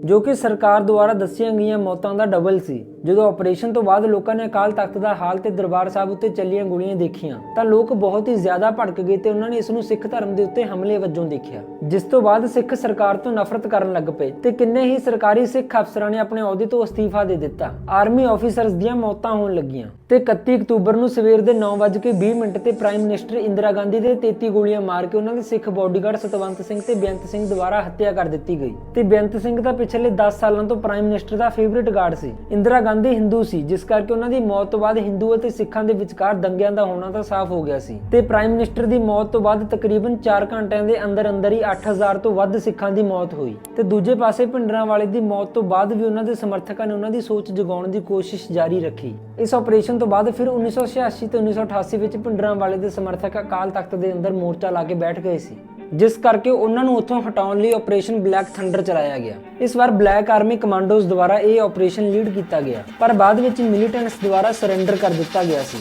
ਜੋ ਕਿ ਸਰਕਾਰ ਦੁਆਰਾ ਦੱਸੀਆਂ ਗਈਆਂ ਮੌਤਾਂ ਦਾ ਡਬਲ ਸੀ। ਜਦੋਂ ਆਪਰੇਸ਼ਨ ਤੋਂ ਬਾਅਦ ਲੋਕਾਂ ਨੇ ਅਕਾਲ ਤਖਤ ਦਾ ਹਾਲ ਤੇ ਦਰਬਾਰ ਸਾਹਿਬ ਉੱਤੇ ਚੱਲੀਆਂ ਗੋਲੀਆਂ ਦੇਖੀਆਂ, ਤਾਂ ਲੋਕ ਬਹੁਤ ਹੀ ਜ਼ਿਆਦਾ ਭੜਕ ਗਏ ਤੇ ਉਹਨਾਂ ਨੇ ਇਸ ਨੂੰ ਸਿੱਖ ਧਰਮ ਦੇ ਉੱਤੇ ਹਮਲੇ ਵਜੋਂ ਦੇਖਿਆ। ਜਿਸ ਤੋਂ ਬਾਅਦ ਸਿੱਖ ਸਰਕਾਰ ਤੋਂ ਨਫ਼ਰਤ ਕਰਨ ਲੱਗ ਪਏ ਤੇ ਕਿੰਨੇ ਹੀ ਸਰਕਾਰੀ ਸਿੱਖ ਅਫਸਰਾਂ ਨੇ ਆਪਣੇ ਅਹੁਦੇ ਤੋਂ ਅਸਤੀਫਾ ਦੇ ਦਿੱਤਾ। ਆਰਮੀ ਆਫੀਸਰਸ ਦੀਆਂ ਮੌਤਾਂ ਹੋਣ ਲੱਗੀਆਂ ਤੇ 31 ਅਕਤੂਬਰ ਨੂੰ ਸਵੇਰ ਦੇ 9:20 ਮਿੰਟ ਤੇ ਪ੍ਰਾਈਮ ਮਿਨਿਸਟਰ ਇੰਦਰਾ ਗਾਂਧੀ ਦੇ 33 ਗੋਲੀਆਂ ਮਾਰ ਕੇ ਉਹਨਾਂ ਦੇ ਸਿੱਖ ਬੋਡੀਗਾਰਡ ਸਤਵੰਤ ਸਿੰਘ ਤੇ ਬੇਅੰਤ ਸਿੰਘ ਦੁਆਰਾ ਹੱਤਿਆ ਕਰ ਦਿੱਤੀ ਗਈ। ਤੇ ਬੇਅੰਤ ਸਿੰਘ ਤਾਂ ਪਿਛਲੇ 10 ਸਾਲਾਂ ਤੋਂ ਪ੍ਰਾਈਮ ਮਿਨਿਸਟਰ ਦਾ ਫੇਵਰਿਟ ਗਾਰਡ ਸੀ। ਇੰਦਰਾ ਗਾਂਧੀ ਹਿੰਦੂ ਸੀ, ਜਿਸ ਕਰਕੇ ਉਹਨਾਂ ਦੀ ਮੌਤ ਤੋਂ ਬਾਅਦ ਹਿੰਦੂ ਅਤੇ ਸਿੱਖਾਂ ਦੇ ਵਿਚਕਾਰ ਦੰਗਿਆਂ ਦਾ ਹੋਣਾ ਤਾਂ ਸਾਫ਼ ਹੋ ਗਿਆ ਸੀ। ਤੇ ਪ੍ਰਾਈਮ ਮਿਨਿਸਟਰ ਦੀ ਮੌਤ ਤੋਂ ਬਾਅਦ ਤਕਰੀਬਨ 4 ਘੰਟਿਆਂ ਦੇ ਅੰਦਰ ਅੰਦਰ ਹੀ 8000 ਤੋਂ ਵੱਧ ਸਿੱਖਾਂ ਦੀ ਮੌਤ ਹੋਈ। ਤੇ ਦੂਜੇ ਪਾਸੇ ਭਿੰਡਰਾਂ ਵਾਲੇ ਦੀ ਮੌਤ ਤੋਂ ਬਾਅਦ ਵੀ ਉਹਨਾਂ ਦੇ ਸਮਰਥਕਾਂ ਨੇ ਉਹਨਾਂ ਦੀ ਸੋਚ ਜਗਾਉਣ ਦੀ ਕੋਸ਼ਿਸ਼ ਜਾਰੀ ਰੱਖੀ। ਇਸ ਆਪਰੇਸ਼ਨ ਤੋਂ ਬਾਅਦ ਫਿਰ 1986 ਤੇ 1988 ਵਿੱਚ ਭਿੰਡਰਾਂ ਵਾਲੇ ਦੇ ਸਮਰਥਕ ਅਕਾਲ ਤਖਤ ਦੇ ਅੰਦਰ ਮੋਰਚਾ ਲਾ ਕੇ ਬੈਠ ਗਏ ਸੀ। ਜਿਸ ਕਰਕੇ ਉਹਨਾਂ ਨੂੰ ਉੱਥੋਂ ਹਟਾਉਣ ਲਈ ਆਪਰੇਸ਼ਨ ਬਲੈਕ ਥੰਡਰ ਚਲਾਇਆ ਗਿਆ। ਇਸ ਵਾਰ ਬਲੈਕ ਆਰਮੀ ਕਮਾਂਡੋਜ਼ ਦੁਆਰਾ ਇਹ ਆਪਰੇਸ਼ਨ ਲੀਡ ਕੀਤਾ ਗਿਆ, ਪਰ ਬਾਅਦ ਵਿੱਚ ਮਿਲੀਟੈਂਟਸ ਦੁਆਰਾ ਸਰੈਂਡਰ ਕਰ ਦਿੱਤਾ ਗਿਆ ਸੀ।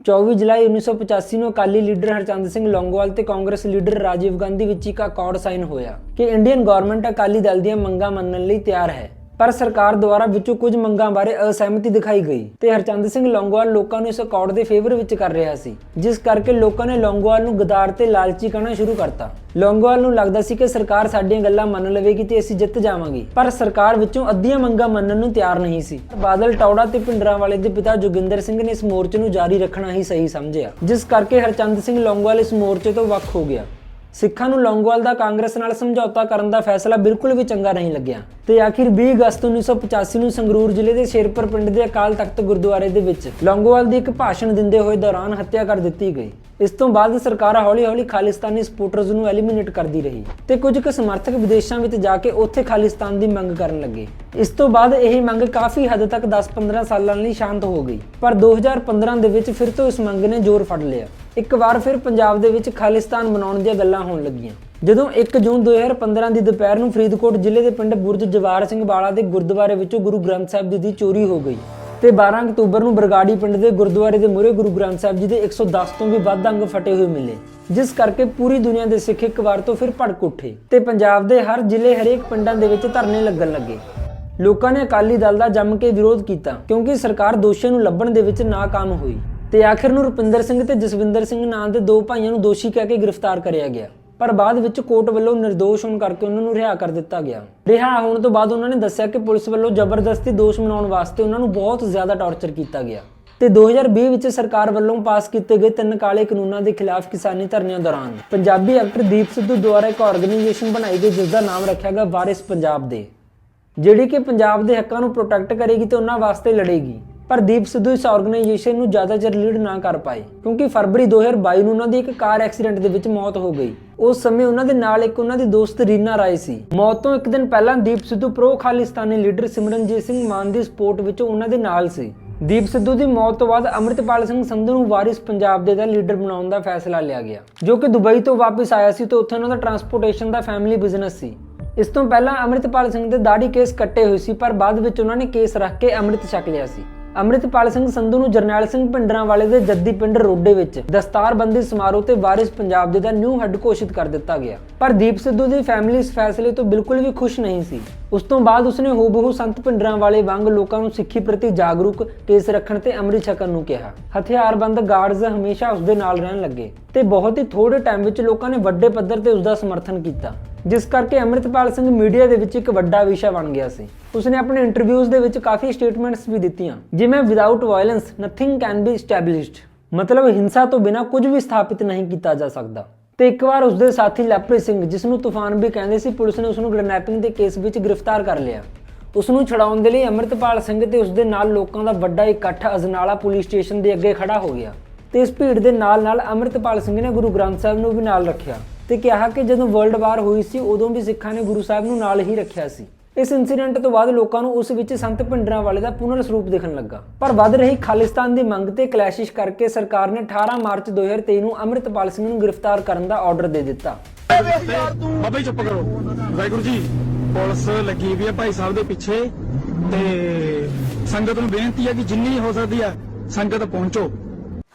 24 ਜੁਲਾਈ 1985 ਨੂੰ ਅਕਾਲੀ ਲੀਡਰ ਹਰਚੰਦ ਸਿੰਘ ਲੌਂਗੋਵਾਲ ਤੇ ਕਾਂਗਰਸ ਲੀਡਰ ਰਾਜੀਵ ਗਾਂਧੀ ਵਿੱਚ ਇੱਕ ਅਕਾਰਡ ਸਾਈਨ ਹੋਇਆ ਕਿ ਇੰਡੀਅਨ ਗਵਰਨਮੈਂਟ ਅਕਾਲੀ ਦਲ ਦੀਆਂ ਮੰਗਾਂ ਮੰਨਣ ਲਈ ਤਿਆਰ ਹੈ। ਪਰ ਸਰਕਾਰ ਦੁਆਰਾ ਵਿੱਚੋਂ ਕੁਝ ਮੰਗਾਂ ਬਾਰੇ ਅਸਹਿਮਤੀ ਦਿਖਾਈ ਗਈ ਤੇ ਹਰਚੰਦ ਸਿੰਘ ਲੌਂਗੋਵਾਲ ਲੋਕਾਂ ਨੂੰ ਇਸ ਅਕਾਰਡ ਦੇ ਫੇਵਰ ਵਿੱਚ ਕਰ ਰਿਹਾ ਸੀ, ਜਿਸ ਕਰਕੇ ਲੋਕਾਂ ਨੇ ਲੌਂਗੋਵਾਲ ਨੂੰ ਗਦਾਰ ਤੇ ਲਾਲਚੀ ਕਹਿਣਾ ਸ਼ੁਰੂ ਕਰਤਾ। ਲੌਂਗੋਵਾਲ ਨੂੰ ਲੱਗਦਾ ਸੀ ਕਿ ਸਰਕਾਰ ਸਾਡੀਆਂ ਗੱਲਾਂ ਮੰਨ ਲਵੇਗੀ ਤੇ ਅਸੀਂ ਜਿੱਤ ਜਾਵਾਂਗੇ, ਪਰ ਸਰਕਾਰ ਵਿੱਚੋਂ ਅੱਧੀਆਂ ਮੰਗਾਂ ਮੰਨਣ ਨੂੰ ਤਿਆਰ ਨਹੀਂ ਸੀ। ਬਾਦਲ ਟੌੜਾ ਤੇ ਪਿੰਡਰਾਂ ਵਾਲੇ ਦੇ ਪਿਤਾ ਜੋਗਿੰਦਰ ਸਿੰਘ ਨੇ ਇਸ ਮੋਰਚੇ ਨੂੰ ਜਾਰੀ ਰੱਖਣਾ ਹੀ ਸਹੀ ਸਮਝਿਆ, ਜਿਸ ਕਰਕੇ ਹਰਚੰਦ ਸਿੰਘ ਲੌਂਗੋਵਾਲ ਇਸ ਮੋਰਚੇ ਤੋਂ ਵੱਖ ਹੋ ਗਿਆ। ਸਿੱਖਾਂ ਨੂੰ ਲੌਂਗੋਵਾਲ ਦਾ ਕਾਂਗਰਸ ਨਾਲ ਸਮਝੌਤਾ ਕਰਨ ਦਾ ਫੈਸਲਾ ਬਿਲਕੁਲ ਵੀ ਚੰਗਾ ਨਹੀਂ ਲੱਗਿਆ। ਤੇ ਆਖਿਰ 20 ਅਗਸਤ 1985 ਨੂੰ ਸੰਗਰੂਰ ਜ਼ਿਲ੍ਹੇ ਦੇ ਸ਼ੇਰਪੁਰ ਪਿੰਡ ਦੇ ਅਕਾਲ ਤਖਤ ਗੁਰਦੁਆਰੇ ਦੇ ਵਿੱਚ ਲੌਂਗੋਵਾਲ ਦੀ ਇੱਕ ਭਾਸ਼ਣ ਦਿੰਦੇ ਹੋਏ ਦੌਰਾਨ ਹੱਤਿਆ ਕਰ ਦਿੱਤੀ ਗਈ। ਇਸ ਤੋਂ ਬਾਅਦ ਸਰਕਾਰ ਹੌਲੀ-ਹੌਲੀ ਖਾਲਿਸਤਾਨੀ ਸਪੋਰਟਰਜ਼ ਨੂੰ ਐਲੀਮੀਨੇਟ ਕਰਦੀ ਰਹੀ ਤੇ ਕੁਝ ਕੁ ਸਮਰਥਕ ਵਿਦੇਸ਼ਾਂ ਵਿੱਚ ਜਾ ਕੇ ਉੱਥੇ ਖਾਲਿਸਤਾਨ ਦੀ ਮੰਗ ਕਰਨ ਲੱਗੇ। ਇਸ ਤੋਂ ਬਾਅਦ ਇਹ ਮੰਗ ਕਾਫੀ ਹੱਦ ਤੱਕ 10-15 ਸਾਲਾਂ ਲਈ ਸ਼ਾਂਤ ਹੋ ਗਈ। ਪਰ 2015 ਦੇ ਵਿੱਚ ਫਿਰ ਤੋਂ ਇਸ ਮੰਗ ਨੇ ਜ਼ੋਰ ਫੜ ਲਿਆ। ਇੱਕ ਵਾਰ ਫਿਰ ਪੰਜਾਬ ਦੇ ਵਿੱਚ ਖਾਲਿਸਤਾਨ ਬਣਾਉਣ ਦੀਆਂ ਗੱਲਾਂ ਹੋਣ ਲੱਗੀਆਂ। ਜਦੋਂ 1 ਜੂਨ 2015 ਦੀ ਦੁਪਹਿਰ ਨੂੰ ਫਰੀਦਕੋਟ ਜ਼ਿਲ੍ਹੇ ਦੇ ਪਿੰਡ ਬੁਰਜ ਜਵਾਰ ਸਿੰਘ ਵਾਲਾ ਦੇ ਗੁਰਦੁਆਰੇ ਵਿੱਚੋਂ ਗੁਰੂ ਗ੍ਰੰਥ ਸਾਹਿਬ ਜੀ ਦੀ ਚੋਰੀ ਹੋ ਗਈ। ਤੇ 12 ਅਕਤੂਬਰ ਨੂੰ ਬਰਗਾੜੀ ਪਿੰਡ ਦੇ ਗੁਰਦੁਆਰੇ ਦੇ ਮੂਹਰੇ ਗੁਰੂ ਗ੍ਰੰਥ ਸਾਹਿਬ ਜੀ ਦੇ 110 ਤੋਂ ਵੀ ਵੱਧ ਅੰਗ ਫਟੇ ਹੋਏ ਮਿਲੇ, ਜਿਸ ਕਰਕੇ ਪੂਰੀ ਦੁਨੀਆ ਦੇ ਸਿੱਖ ਇੱਕ ਵਾਰ ਤੋਂ ਫਿਰ ਭੜਕ ਉੱਠੇ ਤੇ ਪੰਜਾਬ ਦੇ ਹਰ ਜ਼ਿਲ੍ਹੇ ਹਰੇਕ ਪਿੰਡਾਂ ਦੇ ਵਿੱਚ ਧਰਨੇ ਲੱਗਣ ਲੱਗੇ। ਲੋਕਾਂ ਨੇ ਅਕਾਲੀ ਦਲ ਦਾ ਜੰਮ ਕੇ ਵਿਰੋਧ ਕੀਤਾ, ਕਿਉਂਕਿ ਸਰਕਾਰ ਦੋਸ਼ੀਆਂ ਨੂੰ ਲੱਭਣ ਦੇ ਵਿੱਚ ਨਾਕਾਮ ਹੋਈ ਤੇ ਆਖਿਰ ਨੂੰ ਰੁਪਿੰਦਰ ਸਿੰਘ ਤੇ ਜਸਵਿੰਦਰ ਸਿੰਘ ਨਾਂ ਦੇ ਦੋ ਭਾਈਆਂ ਨੂੰ ਦੋਸ਼ੀ ਕਹਿ ਕੇ ਗ੍ਰਿਫਤਾਰ ਕਰਿਆ ਗਿਆ। ਪਰ ਬਾਅਦ ਵਿੱਚ ਕੋਰਟ ਵੱਲੋਂ ਨਿਰਦੋਸ਼ ਹੋਣ ਕਰਕੇ ਉਹਨਾਂ ਨੂੰ ਰਿਹਾ ਕਰ ਦਿੱਤਾ ਗਿਆ। ਰਿਹਾ ਹੋਣ ਤੋਂ ਬਾਅਦ ਉਹਨਾਂ ਨੇ ਦੱਸਿਆ ਕਿ ਪੁਲਿਸ ਵੱਲੋਂ ਜ਼ਬਰਦਸਤੀ ਦੋਸ਼ ਮਨਾਉਣ ਵਾਸਤੇ ਉਹਨਾਂ ਨੂੰ ਬਹੁਤ ਜ਼ਿਆਦਾ ਟੌਰਚਰ ਕੀਤਾ ਗਿਆ। ਤੇ 2020 ਵਿੱਚ ਸਰਕਾਰ ਵੱਲੋਂ ਪਾਸ ਕੀਤੇ ਗਏ ਤਿੰਨ ਕਾਲੇ ਕਾਨੂੰਨਾਂ ਦੇ ਖਿਲਾਫ ਕਿਸਾਨੀ ਧਰਨਿਆਂ ਦੌਰਾਨ ਪੰਜਾਬੀ ਐਕਟਰ ਦੀਪ ਸਿੱਧੂ ਦੁਆਰਾ ਇੱਕ ਆਰਗੇਨਾਈਜੇਸ਼ਨ ਬਣਾਈ ਗਈ ਜਿਸ ਦਾ ਨਾਮ ਰੱਖਿਆ ਗਿਆ ਵਾਰਿਸ ਪੰਜਾਬ ਦੇ, ਜਿਹੜੀ ਕਿ ਪੰਜਾਬ ਦੇ ਹੱਕਾਂ ਨੂੰ ਪ੍ਰੋਟੈਕਟ ਕਰੇਗੀ ਤੇ ਉਹਨਾਂ ਵਾਸਤੇ ਲੜੇਗੀ। ਪਰ ਦੀਪ ਸਿੱਧੂ ਇਸ ਆਰਗੇਨਾਈਜੇਸ਼ਨ ਨੂੰ ਜ਼ਿਆਦਾ ਚਿਰ ਲੀਡ ਨਾ ਕਰ ਪਾਏ, ਕਿਉਂਕਿ ਫਰਵਰੀ 2022 ਨੂੰ ਉਹਨਾਂ ਦੀ ਇੱਕ ਕਾਰ ਐਕਸੀਡੈਂਟ ਦੇ ਵਿੱਚ ਮੌਤ ਹੋ ਗਈ। ਉਸ ਸਮੇਂ ਉਹਨਾਂ ਦੇ ਨਾਲ ਇੱਕ ਉਹਨਾਂ ਦੀ ਦੋਸਤ ਰੀਨਾ ਰਾਏ ਸੀ। ਮੌਤ ਤੋਂ ਇੱਕ ਦਿਨ ਪਹਿਲਾਂ ਦੀਪ ਸਿੱਧੂ ਪ੍ਰੋ ਖਾਲਿਸਤਾਨੀ ਲੀਡਰ ਸਿਮਰਨਜੀਤ ਸਿੰਘ ਮਾਨ ਦੀ ਸਪੋਰਟ ਵਿੱਚ ਉਹਨਾਂ ਦੇ ਨਾਲ ਸੀ। ਦੀਪ ਸਿੱਧੂ ਦੀ ਮੌਤ ਤੋਂ ਬਾਅਦ ਅਮਰਿਤਪਾਲ ਸਿੰਘ ਸੰਧੂ ਨੂੰ ਵਾਰਿਸ ਪੰਜਾਬ ਦੇ ਦਾ ਲੀਡਰ ਬਣਾਉਣ ਦਾ ਫੈਸਲਾ ਲਿਆ ਗਿਆ, ਜੋ ਕਿ ਦੁਬਈ ਤੋਂ ਵਾਪਸ ਆਇਆ ਸੀ ਤੇ ਉੱਥੇ ਉਹਨਾਂ ਦਾ ਟਰਾਂਸਪੋਰਟੇਸ਼ਨ ਦਾ ਫੈਮਿਲੀ ਬਿਜ਼ਨਸ ਸੀ। ਇਸ ਤੋਂ ਪਹਿਲਾਂ ਅਮਰਿਤਪਾਲ ਸਿੰਘ ਦੇ ਦਾੜੀ ਕੇਸ ਕੱਟੇ ਹੋਏ ਸੀ, ਪਰ ਬਾਅਦ ਵਿੱਚ ਉਹਨਾਂ ਨੇ ਕੇਸ ਰੱਖ ਕੇ ਅੰਮ੍ਰਿਤ ਛਕ ਲਿਆ ਸੀ। ਅੰਮ੍ਰਿਤਪਾਲ ਸਿੰਘ ਸੰਧੂ ਨੂੰ ਜਰਨੈਲ ਸਿੰਘ ਭਿੰਡਰਾਂ ਵਾਲੇ ਦੇ ਜੱਦੀ ਪਿੰਡ ਰੋਡੇ ਵਿੱਚ ਦਸਤਾਰਬੰਦੀ ਸਮਾਰੋਹ ਤੇ ਵਾਰਿਸ ਪੰਜਾਬ ਦੇ ਦਾ ਨਿਊ ਹੈੱਡ ਘੋਸ਼ਿਤ ਕਰ ਦਿੱਤਾ ਗਿਆ। ਪਰ ਦੀਪ ਸਿੱਧੂ ਦੀ ਫੈਮਿਲੀ ਇਸ ਫੈਸਲੇ ਤੋਂ ਬਿਲਕੁਲ ਵੀ ਖੁਸ਼ ਨਹੀਂ ਸੀ। ਉਸ ਤੋਂ ਬਾਅਦ ਉਸਨੇ ਹੂਬਹੂ ਸੰਤ ਭਿੰਡਰਾਂ ਵਾਲੇ ਵਾਂਗ ਲੋਕਾਂ ਨੂੰ ਸਿੱਖੀ ਪ੍ਰਤੀ ਜਾਗਰੂਕ, ਕੇਸ ਰੱਖਣ ਤੇ ਅੰਮ੍ਰਿਤ ਛਕਣ ਨੂੰ ਕਿਹਾ। ਹਥਿਆਰਬੰਦ ਗਾਰਡਜ਼ ਹਮੇਸ਼ਾ ਉਸਦੇ ਨਾਲ ਰਹਿਣ ਲੱਗੇ ਤੇ ਬਹੁਤ ਹੀ ਥੋੜੇ ਟਾਈਮ ਵਿੱਚ ਲੋਕਾਂ ਨੇ ਵੱਡੇ ਪੱਧਰ ਤੇ ਉਸਦਾ ਸਮਰਥਨ ਕੀਤਾ, ਜਿਸ ਕਰਕੇ ਅੰਮ੍ਰਿਤਪਾਲ ਸਿੰਘ ਮੀਡੀਆ ਦੇ ਵਿੱਚ ਇੱਕ ਵੱਡਾ ਵਿਸ਼ਾ ਬਣ ਗਿਆ ਸੀ। ਉਸਨੇ ਆਪਣੇ ਇੰਟਰਵਿਊਜ਼ ਦੇ ਵਿੱਚ ਕਾਫੀ ਸਟੇਟਮੈਂਟਸ ਵੀ ਦਿੱਤੀਆਂ, ਜਿਵੇਂ without violence nothing can be established ਮਤਲਬ ਹਿੰਸਾ ਤੋਂ ਬਿਨਾਂ ਕੁਝ ਵੀ ਸਥਾਪਿਤ ਨਹੀਂ ਕੀਤਾ ਜਾ ਸਕਦਾ। ਤੇ ਇੱਕ ਵਾਰ ਉਸਦੇ ਸਾਥੀ ਲਵਪ੍ਰੀਤ ਸਿੰਘ ਜਿਸ ਨੂੰ ਤੂਫਾਨ ਵੀ ਕਹਿੰਦੇ ਸੀ, ਪੁਲਿਸ ਨੇ ਉਸ ਨੂੰ ਕਿਡਨੈਪਿੰਗ ਦੇ ਕੇਸ ਵਿੱਚ ਗ੍ਰਿਫਤਾਰ ਕਰ ਲਿਆ। ਉਸ ਨੂੰ ਛਡਾਉਣ ਦੇ ਲਈ ਅੰਮ੍ਰਿਤਪਾਲ ਸਿੰਘ ਤੇ ਉਸਦੇ ਨਾਲ ਲੋਕਾਂ ਦਾ ਵੱਡਾ ਇਕੱਠ ਅਜਨਾਲਾ ਪੁਲਿਸ ਸਟੇਸ਼ਨ ਦੇ ਅੱਗੇ ਖੜਾ ਹੋ ਗਿਆ ਤੇ ਇਸ ਭੀੜ ਦੇ ਨਾਲ ਨਾਲ ਅੰਮ੍ਰਿਤਪਾਲ ਸਿੰਘ ਨੇ ਗੁਰੂ ਗ੍ਰੰਥ ਸਾਹਿਬ ਨੂੰ ਵੀ ਨਾਲ ਰੱਖਿਆ ਤੇ ਕਿਹਾ ਕਿ ਜਦੋਂ ਵਰਲਡ ਵਾਰ ਹੋਈ ਸੀ, ਉਦੋਂ ਵੀ ਸਿੱਖਾਂ ਨੇ ਗੁਰੂ ਸਾਹਿਬ ਨੂੰ ਨਾਲ ਹੀ ਰੱਖਿਆ ਸੀ। ਇਸ ਇਨਸੀਡੈਂਟ ਤੋਂ ਬਾਅਦ ਲੋਕਾਂ ਨੂੰ ਉਸ ਵਿੱਚ ਸੰਤ ਭਿੰਡਰਾਂ ਵਾਲੇ ਦਾ ਪੁਨਰ ਸਰੂਪ ਦਿਖਣ ਲੱਗਾ। ਪਰ ਵੱਧ ਰਹੀ ਖਾਲਿਸਤਾਨ ਦੀ ਮੰਗ ਤੇ ਕਲੈਸ਼ਿਸ਼ ਕਰਕੇ ਸਰਕਾਰ ਨੇ 18 ਮਾਰਚ 2023 ਨੂੰ ਅੰਮ੍ਰਿਤਪਾਲ ਸਿੰਘ ਨੂੰ ਗ੍ਰਿਫਤਾਰ ਕਰਨ ਦਾ ਆਰਡਰ ਦੇ ਦਿੱਤਾ। ਬਾਬਾ ਜੀ ਚੁੱਪ ਕਰੋ। ਵਾਹਿਗੁਰੂ ਜੀ ਪੁਲਿਸ ਲੱਗੀ ਵੀ ਹੈ ਭਾਈ ਸਾਹਿਬ ਦੇ ਪਿੱਛੇ ਤੇ ਸੰਗਤ ਨੂੰ ਬੇਨਤੀ ਹੈ ਕਿ ਜਿੰਨੀ ਹੋ ਸਕਦੀ ਹੈ ਸੰਗਤ ਪਹੁੰਚੋ।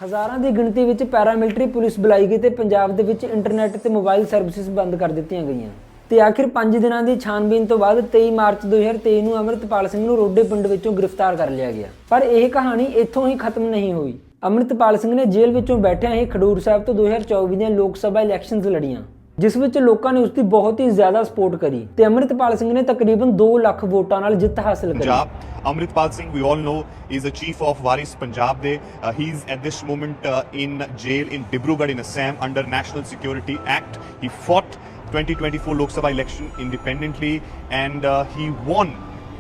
ਹਜ਼ਾਰਾਂ ਦੀ ਗਿਣਤੀ ਵਿੱਚ ਪੈਰਾਮਿਲਟਰੀ ਪੁਲਿਸ ਬੁਲਾਈ ਗਈ ਤੇ ਪੰਜਾਬ ਦੇ ਵਿੱਚ ਇੰਟਰਨੈਟ ਤੇ ਮੋਬਾਈਲ ਸਰਵਿਸਿਜ਼ ਬੰਦ ਕਰ ਦਿੱਤੀਆਂ ਗਈਆਂ। ਤੇ ਆਖਿਰ 5 ਦਿਨਾਂ ਦੀ ਛਾਣਬੀਨ ਤੋਂ ਬਾਅਦ 23 ਮਾਰਚ 2023 ਨੂੰ ਅਮਰਿਤਪਾਲ ਸਿੰਘ ਨੂੰ ਰੋਡੇ ਪਿੰਡ ਵਿੱਚੋਂ ਗ੍ਰਿਫਤਾਰ ਕਰ ਲਿਆ ਗਿਆ ਪਰ ਇਹ ਕਹਾਣੀ ਇੱਥੋਂ ਹੀ ਖਤਮ ਨਹੀਂ ਹੋਈ ਅਮਰਿਤਪਾਲ ਸਿੰਘ ਨੇ ਜੇਲ੍ਹ ਵਿੱਚੋਂ ਬੈਠਿਆਂ ਹੀ ਖਡੂਰ ਸਾਹਿਬ ਤੋਂ 2024 ਦੀਆਂ ਲੋਕ ਸਭਾ ਇਲੈਕਸ਼ਨਜ਼ ਲੜੀਆਂ ਜਿਸ ਵਿੱਚ ਲੋਕਾਂ ਨੇ ਉਸ ਦੀ ਬਹੁਤ ਹੀ ਜ਼ਿਆਦਾ ਸਪੋਰਟ ਕਰੀ ਤੇ ਅਮਰਿਤਪਾਲ ਸਿੰਘ ਨੇ ਤਕਰੀਬਨ 2 ਲੱਖ ਵੋਟਾਂ ਨਾਲ ਜਿੱਤ ਹਾਸਲ ਕਰੀ Punjab. Amritpal Singh, we all know, is the chief of Waris Punjab. They, uh, he's at this moment uh, in jail in Dibrugarh in Assam under National Security Act. He fought 2024 Lok Sabha election independently and uh, he won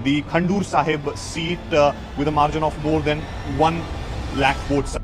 the Khandur Sahib seat uh, with a margin of more than 1 lakh votes.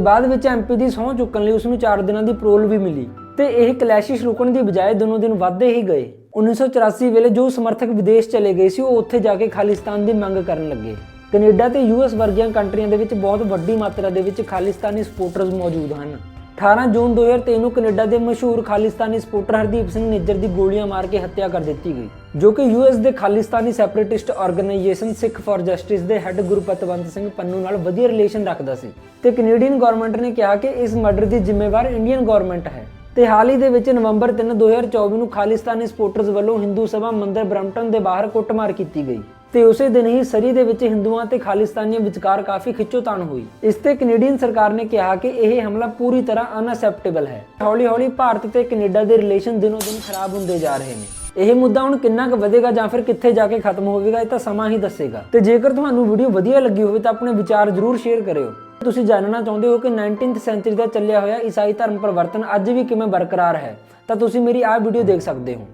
ਬਾਅਦ ਵਿੱਚ MP ਦੀ ਸਹੁੰ ਚੁੱਕਣ ਲਈ ਉਸ ਨੂੰ 4 ਦਿਨਾਂ ਦੀ parole ਵੀ ਮਿਲੀ ਤੇ ਇਹ ਕਲੈਸ਼ਿਸ਼ ਰੁਕਣ ਦੀ ਬਜਾਏ ਦਿਨੋਂ ਦਿਨ ਵੱਧਦੇ ਹੀ ਗਏ। 1984 ਵੇਲੇ ਜੋ ਸਮਰਥਕ ਵਿਦੇਸ਼ ਚਲੇ ਗਏ ਸੀ ਉਹ ਉੱਥੇ ਜਾ ਕੇ ਖਾਲਿਸਤਾਨ ਦੀ ਮੰਗ ਕਰਨ ਲੱਗੇ। ਕੈਨੇਡਾ ਤੇ ਯੂਐਸ ਵਰਗੀਆਂ ਕੰਟਰੀਆਂ ਦੇ ਵਿੱਚ ਬਹੁਤ ਵੱਡੀ ਮਾਤਰਾ ਦੇ ਵਿੱਚ ਖਾਲਿਸਤਾਨੀ ਸਪੋਰਟਰਸ ਮੌਜੂਦ ਹਨ। 18 ਜੂਨ 2023 ਨੂੰ ਕੈਨੇਡਾ ਦੇ ਮਸ਼ਹੂਰ ਖਾਲਿਸਤਾਨੀ ਸਪੋਰਟਰ ਹਰਦੀਪ ਸਿੰਘ ਨਿੱਜਰ ਦੀ ਗੋਲੀਆਂ ਮਾਰ ਕੇ ਹੱਤਿਆ ਕਰ ਦਿੱਤੀ ਗਈ, ਜੋ ਕਿ ਯੂਐਸ ਦੇ Khalistani separatist organisation Sikh for justice ਦੇ ਹੈੱਡ ਗੁਰਪਤਵੰਤ ਸਿੰਘ ਪੰਨੂ ਨਾਲ ਵਧੀਆ ਰਿਲੇਸ਼ਨ ਰੱਖਦਾ ਸੀ। ਤੇ ਕੈਨੇਡੀਅਨ ਗਵਰਨਮੈਂਟ ਨੇ ਕਿਹਾ ਕਿ ਇਸ ਮਰਡਰ ਦੀ ਜ਼ਿੰਮੇਵਾਰ ਇੰਡੀਅਨ ਗਵਰਨਮੈਂਟ ਹੈ। ਤੇ ਹਾਲ ਹੀ ਦੇ ਵਿੱਚ ਨਵੰਬਰ 3 2024 ਨੂੰ ਖਾਲਿਸਤਾਨੀ ਸਪੋਰਟਰਸ ਵੱਲੋਂ ਹਿੰਦੂ ਸਭਾ ਮੰਦਰ ਬ੍ਰੈਂਪਟਨ ਦੇ ਬਾਹਰ ਕੁੱਟਮਾਰ ਕੀਤੀ ਗਈ। ਤੇ ਉਸੇ ਦਿਨ ਹੀ ਸਰੀ ਦੇ ਵਿੱਚ ਹਿੰਦੂਆਂ ਤੇ ਖਾਲਿਸਤਾਨੀਆਂ ਵਿਚਕਾਰ ਕਾਫੀ ਖਿੱਚੋਤਾਣ ਹੋਈ। ਇਸ ਤੇ ਕੈਨੇਡੀਅਨ ਸਰਕਾਰ ਨੇ ਕਿਹਾ ਕਿ ਇਹ ਹਮਲਾ ਪੂਰੀ ਤਰ੍ਹਾਂ ਅਨਐਕਸੈਪਟੇਬਲ ਹੈ। ਹੌਲੀ-ਹੌਲੀ ਭਾਰਤ ਤੇ ਕੈਨੇਡਾ ਦੇ ਰਿਲੇਸ਼ਨ ਦਿਨੋ ਦਿਨ ਖਰਾਬ ਹੁੰਦੇ ਜਾ ਰਹੇ ਨੇ। ਇਹ ਮੁੱਦਾ ਹੁਣ ਕਿੰਨਾ ਕੁ ਵਧੇਗਾ ਜਾਂ ਫਿਰ ਕਿੱਥੇ ਜਾ ਕੇ ਖਤਮ ਹੋਵੇਗਾ, ਇਹ ਤਾਂ ਸਮਾਂ ਹੀ ਦੱਸੇਗਾ। ਤੇ ਜੇਕਰ ਤੁਹਾਨੂੰ ਵੀਡੀਓ ਵਧੀਆ ਲੱਗੀ ਹੋਵੇ ਤਾਂ ਆਪਣੇ ਵਿਚਾਰ ਜ਼ਰੂਰ ਸ਼ੇਅਰ ਕਰਿਓ। ਤੁਸੀਂ ਜਾਣਨਾ ਚਾਹੁੰਦੇ ਹੋ ਕਿ 19th ਸੈਂਚੁਰੀ ਦਾ ਚੱਲਿਆ ਹੋਇਆ ਈਸਾਈ ਧਰਮ ਪਰਿਵਰਤਨ ਅੱਜ ਵੀ ਕਿਵੇਂ ਬਰਕਰਾਰ ਹੈ, ਤਾਂ ਤੁਸੀਂ ਮੇਰੀ ਆਹ ਵੀਡੀਓ ਦੇਖ ਸਕਦੇ ਹੋ।